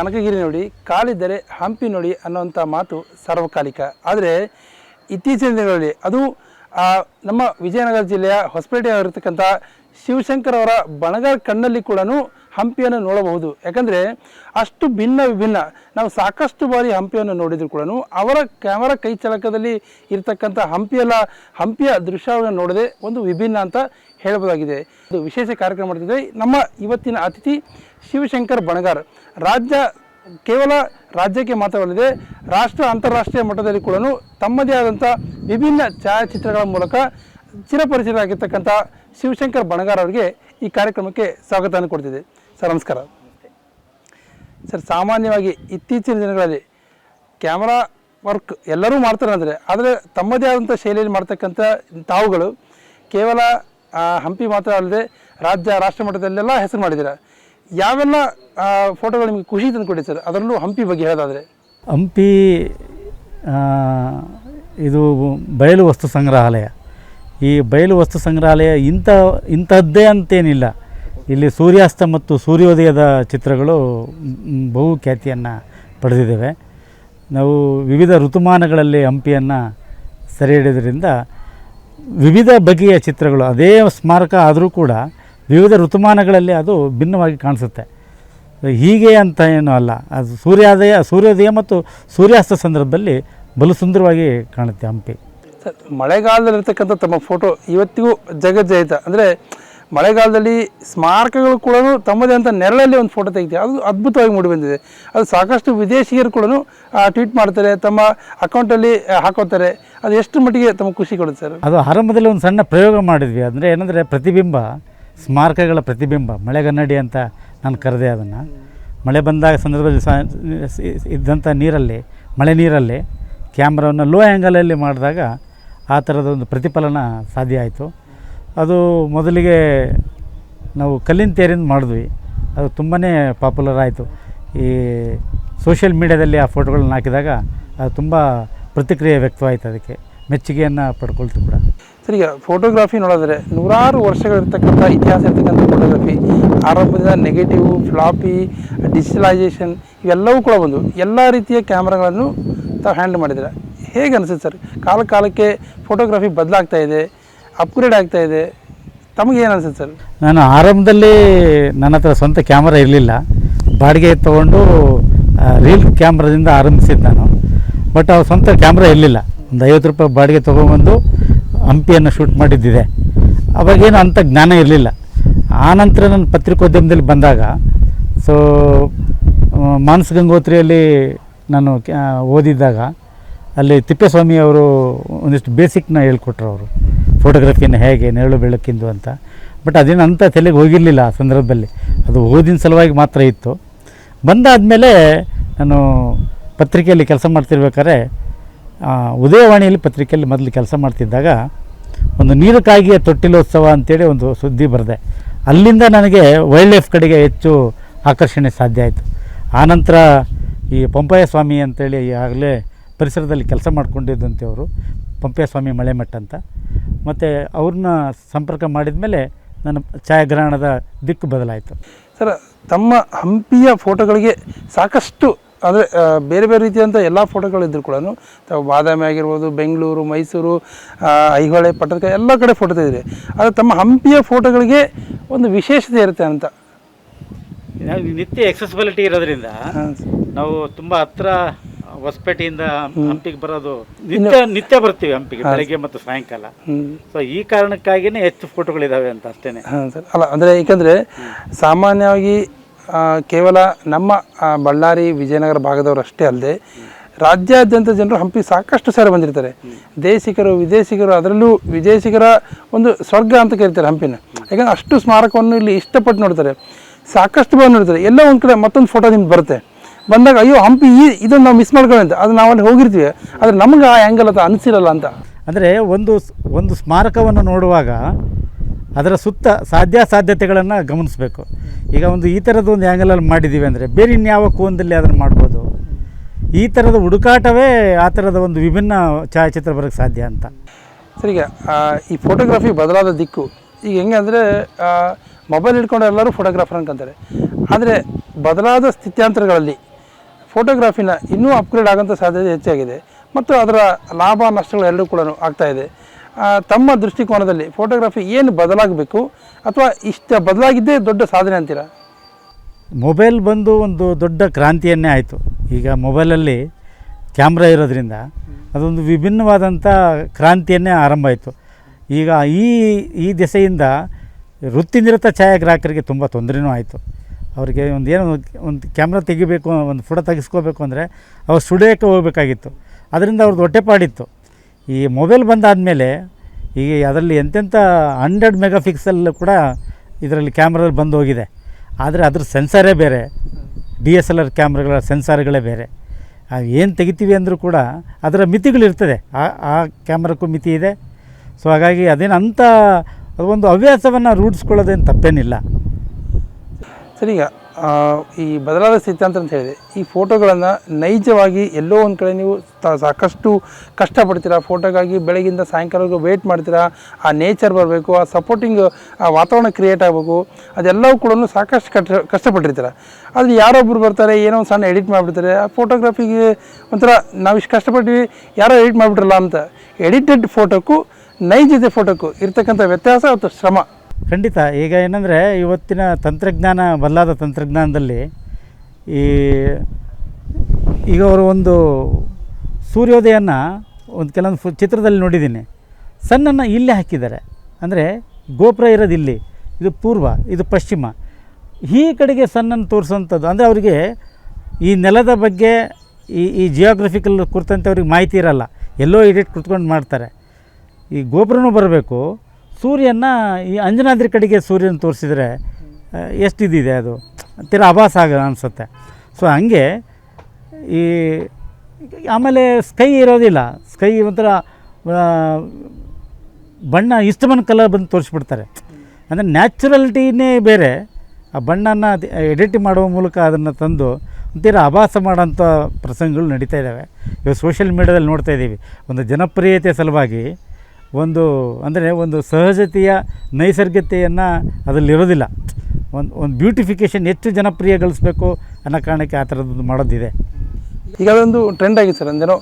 ಕನಕಗಿರಿ ನೋಡಿ ಕಾಲಿದ್ದರೆ ಹಂಪಿ ನೋಡಿ ಅನ್ನೋಂಥ ಮಾತು ಸಾರ್ವಕಾಲಿಕ. ಆದರೆ ಇತ್ತೀಚಿನ ದಿನಗಳಲ್ಲಿ ಅದು ನಮ್ಮ ವಿಜಯನಗರ ಜಿಲ್ಲೆಯ ಹೊಸಪೇಟೆಯಲ್ಲಿರ್ತಕ್ಕಂಥ ಶಿವಶಂಕರ್ ಅವರ ಬಣಗಾರ್ ಕಣ್ಣಲ್ಲಿ ಕೂಡ ಹಂಪಿಯನ್ನು ನೋಡಬಹುದು. ಯಾಕಂದರೆ ಅಷ್ಟು ಭಿನ್ನ ವಿಭಿನ್ನ. ನಾವು ಸಾಕಷ್ಟು ಬಾರಿ ಹಂಪಿಯನ್ನು ನೋಡಿದ್ರು ಕೂಡ ಅವರ ಕ್ಯಾಮರಾ ಕೈ ಚಳಕದಲ್ಲಿ ಇರತಕ್ಕಂಥ ಹಂಪಿಯಲ್ಲ, ಹಂಪಿಯ ದೃಶ್ಯವನ್ನು ನೋಡದೆ ಒಂದು ವಿಭಿನ್ನ ಅಂತ ಹೇಳಬಹುದಾಗಿದೆ ಇದು ವಿಶೇಷ ಕಾರ್ಯಕ್ರಮ ಮಾಡ್ತಿದ್ದೆ. ನಮ್ಮ ಇವತ್ತಿನ ಅತಿಥಿ ಶಿವಶಂಕರ್ ಬಣಗಾರ್. ರಾಜ್ಯ ಕೇವಲ ರಾಜ್ಯಕ್ಕೆ ಮಾತ್ರವಲ್ಲದೆ ರಾಷ್ಟ್ರ ಅಂತಾರಾಷ್ಟ್ರೀಯ ಮಟ್ಟದಲ್ಲಿ ಕೂಡ ತಮ್ಮದೇ ಆದಂಥ ವಿಭಿನ್ನ ಛಾಯಾಚಿತ್ರಗಳ ಮೂಲಕ ಚಿರಪರಿಚಿತರಾಗಿರ್ತಕ್ಕಂಥ ಶಿವಶಂಕರ್ ಬಣಗಾರ್ ಅವರಿಗೆ ಈ ಕಾರ್ಯಕ್ರಮಕ್ಕೆ ಸ್ವಾಗತವನ್ನು ಕೊಡ್ತಿದೆ ಸರ್, ನಮಸ್ಕಾರ. ಸರ್, ಸಾಮಾನ್ಯವಾಗಿ ಇತ್ತೀಚಿನ ದಿನಗಳಲ್ಲಿ ಕ್ಯಾಮ್ರಾ ವರ್ಕ್ ಎಲ್ಲರೂ ಮಾಡ್ತಾರೆ ಅಂದರೆ, ಆದರೆ ತಮ್ಮದೇ ಆದಂಥ ಶೈಲಿಯಲ್ಲಿ ಮಾಡ್ತಕ್ಕಂಥ ತಾವುಗಳು ಕೇವಲ ಹಂಪಿ ಮಾತ್ರ ಅಲ್ಲದೆ ರಾಜ್ಯ, ರಾಷ್ಟ್ರ ಮಟ್ಟದಲ್ಲೆಲ್ಲ ಹೆಸರು ಮಾಡಿದ್ದೀರಾ? ಯಾವೆಲ್ಲ ಫೋಟೋಗಳು ನಿಮಗೆ ಖುಷಿ ತಂದು ಕೊಡಿ ಸರ್? ಅದರಲ್ಲೂ ಹಂಪಿ ಬಗ್ಗೆ ಹೇಳೋದಾದರೆ. ಹಂಪಿ ಇದು ಬಯಲು ವಸ್ತು ಸಂಗ್ರಹಾಲಯ. ಈ ಬಯಲು ವಸ್ತು ಸಂಗ್ರಹಾಲಯ ಇಂಥ ಇಂಥದ್ದೇ ಅಂತೇನಿಲ್ಲ. ಇಲ್ಲಿ ಸೂರ್ಯಾಸ್ತ ಮತ್ತು ಸೂರ್ಯೋದಯದ ಚಿತ್ರಗಳು ಬಹು ಖ್ಯಾತಿಯನ್ನು ಪಡೆದಿದ್ದೇವೆ. ನಾವು ವಿವಿಧ ಋತುಮಾನಗಳಲ್ಲಿ ಹಂಪಿಯನ್ನು ಸೆರೆ ಹಿಡಿಯೋದ್ರಿಂದ ವಿವಿಧ ಬಗೆಯ ಚಿತ್ರಗಳು, ಅದೇ ಸ್ಮಾರಕ ಆದರೂ ಕೂಡ ವಿವಿಧ ಋತುಮಾನಗಳಲ್ಲಿ ಅದು ಭಿನ್ನವಾಗಿ ಕಾಣಿಸುತ್ತೆ. ಹೀಗೆ ಅಂತ ಏನೂ ಅಲ್ಲ. ಅದು ಸೂರ್ಯೋದಯ ಸೂರ್ಯೋದಯ ಮತ್ತು ಸೂರ್ಯಾಸ್ತ ಸಂದರ್ಭದಲ್ಲಿ ಬಲು ಸುಂದರವಾಗಿ ಕಾಣುತ್ತೆ ಹಂಪಿ. ಮಳೆಗಾಲದಲ್ಲಿರ್ತಕ್ಕಂಥ ತಮ್ಮ ಫೋಟೋ ಇವತ್ತಿಗೂ ಜಗಜ್ಜಯಿತ. ಅಂದರೆ ಮಳೆಗಾಲದಲ್ಲಿ ಸ್ಮಾರಕಗಳು ಕೂಡ ತಮ್ಮದೇ ಅಂತ ನೆರಳಲ್ಲಿ ಒಂದು ಫೋಟೋ ತೆಗಿತೀವಿ. ಅದು ಅದ್ಭುತವಾಗಿ ಮೂಡಿ ಬಂದಿದೆ. ಅದು ಸಾಕಷ್ಟು ವಿದೇಶಿಗರು ಕೂಡ ಟ್ವೀಟ್ ಮಾಡ್ತಾರೆ, ತಮ್ಮ ಅಕೌಂಟಲ್ಲಿ ಹಾಕೋತಾರೆ. ಅದು ಎಷ್ಟು ಮಟ್ಟಿಗೆ ತಮ್ಮ ಖುಷಿ ಕೊಡುತ್ತೆ ಸರ್? ಅದು ಆರಂಭದಲ್ಲಿ ಒಂದು ಸಣ್ಣ ಪ್ರಯೋಗ ಮಾಡಿದ್ವಿ. ಅಂದರೆ ಏನಂದರೆ ಪ್ರತಿಬಿಂಬ, ಸ್ಮಾರಕಗಳ ಪ್ರತಿಬಿಂಬ ಮಳೆಗನ್ನಡಿ ಅಂತ ನಾನು ಕರೆದೆ ಅದನ್ನು. ಮಳೆ ಬಂದಾಗ ಸಂದರ್ಭದಲ್ಲಿ ಇದ್ದಂಥ ನೀರಲ್ಲಿ, ಮಳೆ ನೀರಲ್ಲಿ ಕ್ಯಾಮ್ರಾವನ್ನು ಲೋ ಆ್ಯಂಗಲಲ್ಲಿ ಮಾಡಿದಾಗ ಆ ಥರದ ಒಂದು ಪ್ರತಿಫಲನ ಸಾಧ್ಯ ಆಯಿತು. ಅದು ಮೊದಲಿಗೆ ನಾವು ಕಲ್ಲಿನ ತೇರಿಂದ ಮಾಡಿದ್ವಿ. ಅದು ತುಂಬಾ ಪಾಪ್ಯುಲರ್ ಆಯಿತು. ಈ ಸೋಷಿಯಲ್ ಮೀಡ್ಯಾದಲ್ಲಿ ಆ ಫೋಟೋಗಳನ್ನ ಹಾಕಿದಾಗ ಅದು ತುಂಬ ಪ್ರತಿಕ್ರಿಯೆ ವ್ಯಕ್ತವಾಯಿತು ಅದಕ್ಕೆ. ಮೆಚ್ಚುಗೆಯನ್ನು ಪಡ್ಕೊಳ್ತು ಕೂಡ. ಸರಿ, ಈಗ ಫೋಟೋಗ್ರಫಿ ನೋಡಿದ್ರೆ ನೂರಾರು ವರ್ಷಗಳಿರ್ತಕ್ಕಂಥ ಇತಿಹಾಸ ಇರ್ತಕ್ಕಂಥ ಫೋಟೋಗ್ರಫಿ ಆರಂಭದಿಂದ ನೆಗೆಟಿವ್ ಫ್ಲಾಪಿ ಡಿಜಿಟಲೈಸೇಷನ್ ಇವೆಲ್ಲವೂ ಕೂಡ ಬಂದು ಎಲ್ಲ ರೀತಿಯ ಕ್ಯಾಮ್ರಾಗಳನ್ನು ತಾವು ಹ್ಯಾಂಡಲ್ ಮಾಡಿದ್ದೀರಾ? ಹೇಗೆ ಅನಿಸುತ್ತೆ ಸರ್? ಕಾಲ ಕಾಲಕ್ಕೆ ಫೋಟೋಗ್ರಫಿ ಬದಲಾಗ್ತಾ ಇದೆ. ಅಪ್ಗ್ರೇಡ್ ಆಗ್ತಾ ಇದೆ. ತಮಗೆ ಏನು ಅನಿಸುತ್ತೆ ಸರ್? ನಾನು ಆರಂಭದಲ್ಲಿ ನನ್ನ ಹತ್ರ ಸ್ವಂತ ಕ್ಯಾಮ್ರಾ ಇರಲಿಲ್ಲ. ಬಾಡಿಗೆ ತೊಗೊಂಡು ರೀಲ್ ಕ್ಯಾಮ್ರಾದಿಂದ ಆರಂಭಿಸಿದ್ದು ನಾನು. ಬಟ್ ಅವ್ರ ಸ್ವಂತ ಕ್ಯಾಮ್ರಾ ಇರಲಿಲ್ಲ. ಒಂದು ಐವತ್ತು ರೂಪಾಯಿ ಬಾಡಿಗೆ ತೊಗೊಂಬಂದು ಹಂಪಿಯನ್ನು ಶೂಟ್ ಮಾಡಿದ್ದಿದೆ. ಅವಾಗೇನು ಅಂಥ ಜ್ಞಾನ ಇರಲಿಲ್ಲ. ಆನಂತರ ನಾನು ಪತ್ರಿಕೋದ್ಯಮದಲ್ಲಿ ಬಂದಾಗ ಸೊ ಮಾನಸ ಗಂಗೋತ್ರಿಯಲ್ಲಿ ನಾನು ಓದಿದ್ದಾಗ, ಅಲ್ಲಿ ತಿಪ್ಪೇಸ್ವಾಮಿ ಅವರು ಒಂದಿಷ್ಟು ಬೇಸಿಕ್ನ ಹೇಳ್ಕೊಟ್ರು ಅವರು. ಫೋಟೋಗ್ರಫಿಯನ್ನು ಹೇಗೆ, ನೆರಳು ಬೆಳಕಿಂದು ಅಂತ. ಬಟ್ ಅದೇನು ಅಂಥ ತಲೆಗೆ ಹೋಗಿರಲಿಲ್ಲ ಆ ಸಂದರ್ಭದಲ್ಲಿ. ಅದು ಓದಿನ ಸಲುವಾಗಿ ಮಾತ್ರ ಇತ್ತು. ಬಂದಾದಮೇಲೆ ನಾನು ಪತ್ರಿಕೆಯಲ್ಲಿ ಕೆಲಸ ಮಾಡ್ತಿರ್ಬೇಕಾದ್ರೆ ಉದಯವಾಣಿಯಲ್ಲಿ ಪತ್ರಿಕೆಯಲ್ಲಿ ಮೊದಲು ಕೆಲಸ ಮಾಡ್ತಿದ್ದಾಗ ಒಂದು ನೀರಕ್ಕಾಗಿಯ ತೊಟ್ಟಿಲೋತ್ಸವ ಅಂತೇಳಿ ಒಂದು ಸುದ್ದಿ ಬರೆದೆ. ಅಲ್ಲಿಂದ ನನಗೆ ವೈಲ್ಡ್ ಲೈಫ್ ಕಡೆಗೆ ಹೆಚ್ಚು ಆಕರ್ಷಣೆ ಸಾಧ್ಯ ಆಯಿತು. ಆನಂತರ ಈ ಪಂಪಯ್ಯ ಸ್ವಾಮಿ ಅಂತೇಳಿ ಆಗಲೇ ಪರಿಸರದಲ್ಲಿ ಕೆಲಸ ಮಾಡ್ಕೊಂಡಿದ್ದಂತೆ ಅವರು. ಪಂಪಯ್ಯ ಸ್ವಾಮಿ ಮಳೆಮಠ ಅಂತ. ಮತ್ತು ಅವ್ರನ್ನ ಸಂಪರ್ಕ ಮಾಡಿದ ಮೇಲೆ ನನ್ನ ಛಾಯಾಗ್ರಹಣದ ದಿಕ್ಕು ಬದಲಾಯಿತು. ಸರ್ ತಮ್ಮ ಹಂಪಿಯ ಫೋಟೋಗಳಿಗೆ ಸಾಕಷ್ಟು ಅಂದರೆ ಬೇರೆ ಬೇರೆ ರೀತಿಯಾದಂಥ ಎಲ್ಲ ಫೋಟೋಗಳಿದ್ರು ಕೂಡ ತಾವು ಬಾದಾಮಿ ಆಗಿರ್ಬೋದು ಬೆಂಗಳೂರು ಮೈಸೂರು ಐಹೊಳೆ ಪಟ್ಟದಕ ಎಲ್ಲ ಕಡೆ ಫೋಟೋ ತೆಗೆದಿದೆ. ಆದರೆ ತಮ್ಮ ಹಂಪಿಯ ಫೋಟೋಗಳಿಗೆ ಒಂದು ವಿಶೇಷತೆ ಇರುತ್ತೆ ಅಂತ. ನಿತ್ಯ ಎಕ್ಸೆಸಿಬಿಲಿಟಿ ಇರೋದ್ರಿಂದ ನಾವು ತುಂಬ ಹತ್ರ ಹೊಸಪೇಟೆಯಿಂದ ಹಂಪಿಗೆ ಬರೋದು ನಿತ್ಯ ನಿತ್ಯ ಬರ್ತೀವಿ ಹಂಪಿಗೆ ಬೆಳಗ್ಗೆ ಮತ್ತು ಸಾಯಂಕಾಲ. ಸೊ ಈ ಕಾರಣಕ್ಕಾಗಿನೇ ಹೆಚ್ಚು ಫೋಟೋಗಳಿದಾವೆ ಅಂತ ಅಷ್ಟೇನೆ. ಹಾಂ ಸರ್. ಅಲ್ಲ ಅಂದರೆ ಏಕೆಂದರೆ ಸಾಮಾನ್ಯವಾಗಿ ಕೇವಲ ನಮ್ಮ ಬಳ್ಳಾರಿ ವಿಜಯನಗರ ಭಾಗದವರು ಅಷ್ಟೇ ಅಲ್ಲದೆ ರಾಜ್ಯಾದ್ಯಂತ ಜನರು ಹಂಪಿ ಸಾಕಷ್ಟು ಸಾರಿ ಬಂದಿರ್ತಾರೆ. ದೇಶಿಗರು ವಿದೇಶಿಗರು ಅದರಲ್ಲೂ ವಿದೇಶಿಗರ ಒಂದು ಸ್ವರ್ಗ ಅಂತ ಕರೀತಾರೆ ಹಂಪಿನ. ಯಾಕಂದರೆ ಅಷ್ಟು ಸ್ಮಾರಕವನ್ನು ಇಲ್ಲಿ ಇಷ್ಟಪಟ್ಟು ನೋಡ್ತಾರೆ. ಸಾಕಷ್ಟು ಬಂದು ನೋಡ್ತಾರೆ. ಎಲ್ಲ ಒಂದು ಕಡೆ ಮತ್ತೊಂದು ಫೋಟೋ ನಿಮ್ಗೆ ಬರುತ್ತೆ. ಬಂದಾಗ ಅಯ್ಯೋ ಹಂಪಿ ಈ ಇದನ್ನು ನಾವು ಮಿಸ್ ಮಾಡ್ಕೊಳ್ಳಿ ಅಂತ. ಅದು ನಾವು ಅಲ್ಲಿ ಹೋಗಿರ್ತೀವಿ. ಆದರೆ ನಮ್ಗೆ ಆ ಆ್ಯಂಗಲ್ ಅದು ಅನಿಸಿರಲ್ಲ ಅಂತ. ಅಂದರೆ ಒಂದು ಒಂದು ಸ್ಮಾರಕವನ್ನು ನೋಡುವಾಗ ಅದರ ಸುತ್ತ ಸಾಧ್ಯಾಸಾಧ್ಯತೆಗಳನ್ನು ಗಮನಿಸಬೇಕು. ಈಗ ಒಂದು ಈ ಥರದ ಒಂದು ಆ್ಯಂಗಲಲ್ಲಿ ಮಾಡಿದ್ದೀವಿ ಅಂದರೆ ಬೇರೆ ಇನ್ಯಾವ ಕೋನದಲ್ಲಿ ಅದನ್ನು ಮಾಡ್ಬೋದು? ಈ ಥರದ ಹುಡುಕಾಟವೇ ಆ ಥರದ ಒಂದು ವಿಭಿನ್ನ ಛಾಯಾಚಿತ್ರ ಬರೋಕ್ಕೆ ಸಾಧ್ಯ ಅಂತ. ಸರಿ ಈಗ ಈ ಫೋಟೋಗ್ರಫಿ ಬದಲಾದ ದಿಕ್ಕು. ಈಗ ಹೆಂಗೆ ಅಂದರೆ ಮೊಬೈಲ್ ಹಿಡ್ಕೊಂಡು ಎಲ್ಲರೂ ಫೋಟೋಗ್ರಾಫರ್ ಅನ್ಕೊಂತಾರೆ ಆದರೆ ಬದಲಾದ ಸ್ಥಿತ್ಯಾಂತರಗಳಲ್ಲಿ ಫೋಟೋಗ್ರಾಫಿನ ಇನ್ನೂ ಅಪ್ಗ್ರೇಡ್ ಆಗೋಂಥ ಸಾಧ್ಯತೆ ಹೆಚ್ಚಾಗಿದೆ. ಮತ್ತು ಅದರ ಲಾಭ ನಷ್ಟಗಳು ಎರಡೂ ಕೂಡ ಆಗ್ತಾ ಇದೆ. ತಮ್ಮ ದೃಷ್ಟಿಕೋನದಲ್ಲಿ ಫೋಟೋಗ್ರಫಿ ಏನು ಬದಲಾಗಬೇಕು ಅಥವಾ ಇಷ್ಟ ಬದಲಾಗಿದ್ದೇ ದೊಡ್ಡ ಸಾಧನೆ ಅಂತೀರಾ? ಮೊಬೈಲ್ ಬಂದು ಒಂದು ದೊಡ್ಡ ಕ್ರಾಂತಿಯನ್ನೇ ಆಯಿತು. ಈಗ ಮೊಬೈಲಲ್ಲಿ ಕ್ಯಾಮ್ರಾ ಇರೋದ್ರಿಂದ ಅದೊಂದು ವಿಭಿನ್ನವಾದಂಥ ಕ್ರಾಂತಿಯನ್ನೇ ಆರಂಭ ಆಯಿತು. ಈಗ ಈ ಈ ದೆಸೆಯಿಂದ ವೃತ್ತಿನಿರತ ಛಾಯಾಗ್ರಾಹಕರಿಗೆ ತುಂಬ ತೊಂದರೆಯೂ ಆಯಿತು. ಅವರಿಗೆ ಒಂದು ಏನೋ ಒಂದು ಕ್ಯಾಮ್ರಾ ತೆಗಿಬೇಕು, ಒಂದು ಫೋಟೋ ತೆಗೆಸ್ಕೋಬೇಕು ಅಂದರೆ ಅವ್ರು ಸ್ಟುಡಿಯೋಕ್ಕೆ ಹೋಗಬೇಕಾಗಿತ್ತು. ಅದರಿಂದ ಅವ್ರದ್ದು ಹೊಟ್ಟೆಪಾಡಿತ್ತು ಈ ಮೊಬೈಲ್ ಬಂದಾದಮೇಲೆ ಈಗ ಅದರಲ್ಲಿ ಎಂತೆಂಥ ಹಂಡ್ರೆಡ್ ಮೆಗಾ ಪಿಕ್ಸೆಲ್ ಕೂಡ ಇದರಲ್ಲಿ ಕ್ಯಾಮ್ರಾದಲ್ಲಿ ಬಂದು ಹೋಗಿದೆ. ಆದರೆ ಅದ್ರ ಸೆನ್ಸರೇ ಬೇರೆ. ಡಿ ಎಸ್ ಎಲ್ ಆರ್ ಕ್ಯಾಮ್ರಾಗಳ ಸೆನ್ಸಾರ್ಗಳೇ ಬೇರೆ. ಏನು ತೆಗಿತೀವಿ ಅಂದರೂ ಕೂಡ ಅದರ ಮಿತಿಗಳಿರ್ತದೆ ಆ ಆ ಕ್ಯಾಮ್ರಕ್ಕೂ ಮಿತಿ ಇದೆ. ಸೊ ಹಾಗಾಗಿ ಅದೇನಂಥ ಒಂದು ಹವ್ಯಾಸವನ್ನು ರೂಢಿಸ್ಕೊಳ್ಳೋದೇನು ತಪ್ಪೇನಿಲ್ಲ. ಸರಿ, ಈಗ ಈ ಬದಲಾದ ಸ್ಥಿತಿ ಅಂತ ಹೇಳಿದೆ ಈ ಫೋಟೋಗಳನ್ನು ನೈಜವಾಗಿ ಎಲ್ಲೋ ಒಂದು ಕಡೆ ನೀವು ಸಾಕಷ್ಟು ಕಷ್ಟಪಡ್ತೀರಾ? ಫೋಟೋಗಾಗಿ ಬೆಳಗಿಂದ ಸಾಯಂಕಾಲವರೆಗೂ ವೆಯ್ಟ್ ಮಾಡ್ತೀರಾ? ಆ ನೇಚರ್ ಬರಬೇಕು, ಆ ಸಪೋರ್ಟಿಂಗ್ ಆ ವಾತಾವರಣ ಕ್ರಿಯೇಟ್ ಆಗಬೇಕು, ಅದೆಲ್ಲವೂ ಕೂಡ ಸಾಕಷ್ಟು ಕಷ್ಟ, ಕಷ್ಟಪಟ್ಟಿರ್ತೀರ? ಆದರೆ ಯಾರೊಬ್ಬರು ಬರ್ತಾರೆ, ಏನೋ ಒಂದು ಸಣ್ಣ ಎಡಿಟ್ ಮಾಡಿಬಿಡ್ತಾರೆ, ಆ ಫೋಟೋಗ್ರಫಿಗೆ ಒಂಥರ ನಾವು ಇಷ್ಟು ಕಷ್ಟಪಟ್ಟಿವಿ ಯಾರೋ ಎಡಿಟ್ ಮಾಡಿಬಿಟ್ರಲ್ಲ ಅಂತ. ಎಡಿಟೆಡ್ ಫೋಟೋಕ್ಕೂ ನೈಜತೆ ಫೋಟೋಕ್ಕೂ ಇರ್ತಕ್ಕಂಥ ವ್ಯತ್ಯಾಸ ಅಥವಾ ಶ್ರಮ. ಖಂಡಿತ. ಈಗ ಏನಂದರೆ ಇವತ್ತಿನ ತಂತ್ರಜ್ಞಾನ ಬದಲಾದ ತಂತ್ರಜ್ಞಾನದಲ್ಲಿ ಈ ಈಗ ಅವರು ಒಂದು ಸೂರ್ಯೋದಯನ ಒಂದು ಕೆಲವೊಂದು ಚಿತ್ರದಲ್ಲಿ ನೋಡಿದ್ದೀನಿ. ಸಣ್ಣನ್ನು ಇಲ್ಲೇ ಹಾಕಿದ್ದಾರೆ. ಅಂದರೆ ಗೋಪುರ ಇರೋದು ಇಲ್ಲಿ. ಇದು ಪೂರ್ವ, ಇದು ಪಶ್ಚಿಮ. ಈ ಕಡೆಗೆ ಸಣ್ಣನ್ನು ತೋರಿಸುವಂಥದ್ದು. ಅಂದರೆ ಅವರಿಗೆ ಈ ನೆಲದ ಬಗ್ಗೆ ಈ ಈ ಜಿಯೋಗ್ರಫಿಕಲ್ ಕುರಿತಂತೆ ಅವ್ರಿಗೆ ಮಾಹಿತಿ ಇರಲ್ಲ. ಎಲ್ಲೋ ಎಡಿಟ್ ಕುತ್ಕೊಂಡು ಮಾಡ್ತಾರೆ. ಈ ಗೋಪುರನೂ ಬರಬೇಕು. ಸೂರ್ಯನ ಈ ಅಂಜನಾದ್ರಿ ಕಡೆಗೆ ಸೂರ್ಯನ ತೋರಿಸಿದರೆ ಎಷ್ಟಿದಿದೆ ಅದು? ತೀರ ಆಭಾಸ ಆಗ ಅನಿಸುತ್ತೆ. ಸೊ ಹಂಗೆ ಈ ಆಮೇಲೆ ಸ್ಕೈ ಇರೋದಿಲ್ಲ. ಸ್ಕೈ ಒಂಥರ ಬಣ್ಣ ಇಷ್ಟಮನ್ ಕಲರ್ ಬಂದು ತೋರಿಸ್ಬಿಡ್ತಾರೆ. ಅಂದರೆ ನ್ಯಾಚುರಲಿಟಿನೇ ಬೇರೆ. ಆ ಬಣ್ಣನ ಎಡಿಟ್ ಮಾಡುವ ಮೂಲಕ ಅದನ್ನು ತಂದು ಒಂಥರ ಆಭಾಸ ಮಾಡೋಂಥ ಪ್ರಸಂಗಗಳು ನಡೀತಾ ಇದ್ದಾವೆ ಇವಾಗ ಸೋಷಿಯಲ್ ಮೀಡ್ಯಾದಲ್ಲಿ ನೋಡ್ತಾ ಇದ್ದೀವಿ ಒಂದು ಜನಪ್ರಿಯತೆ ಸಲುವಾಗಿ ಒಂದು ಅಂದರೆ ಒಂದು ಸಹಜತೆಯ ನೈಸರ್ಗಿಕತೆಯನ್ನು ಅದರಲ್ಲಿರೋದಿಲ್ಲ. ಒಂದು ಒಂದು ಬ್ಯೂಟಿಫಿಕೇಷನ್ ಹೆಚ್ಚು ಜನಪ್ರಿಯಗೊಳಿಸ್ಬೇಕು ಅನ್ನೋ ಕಾರಣಕ್ಕೆ ಆ ಥರದ್ದು ಮಾಡೋದಿದೆ. ಈಗ ಅದೊಂದು ಟ್ರೆಂಡ್ ಆಗಿದೆ ಸರ್ ಅಂದೇನೋ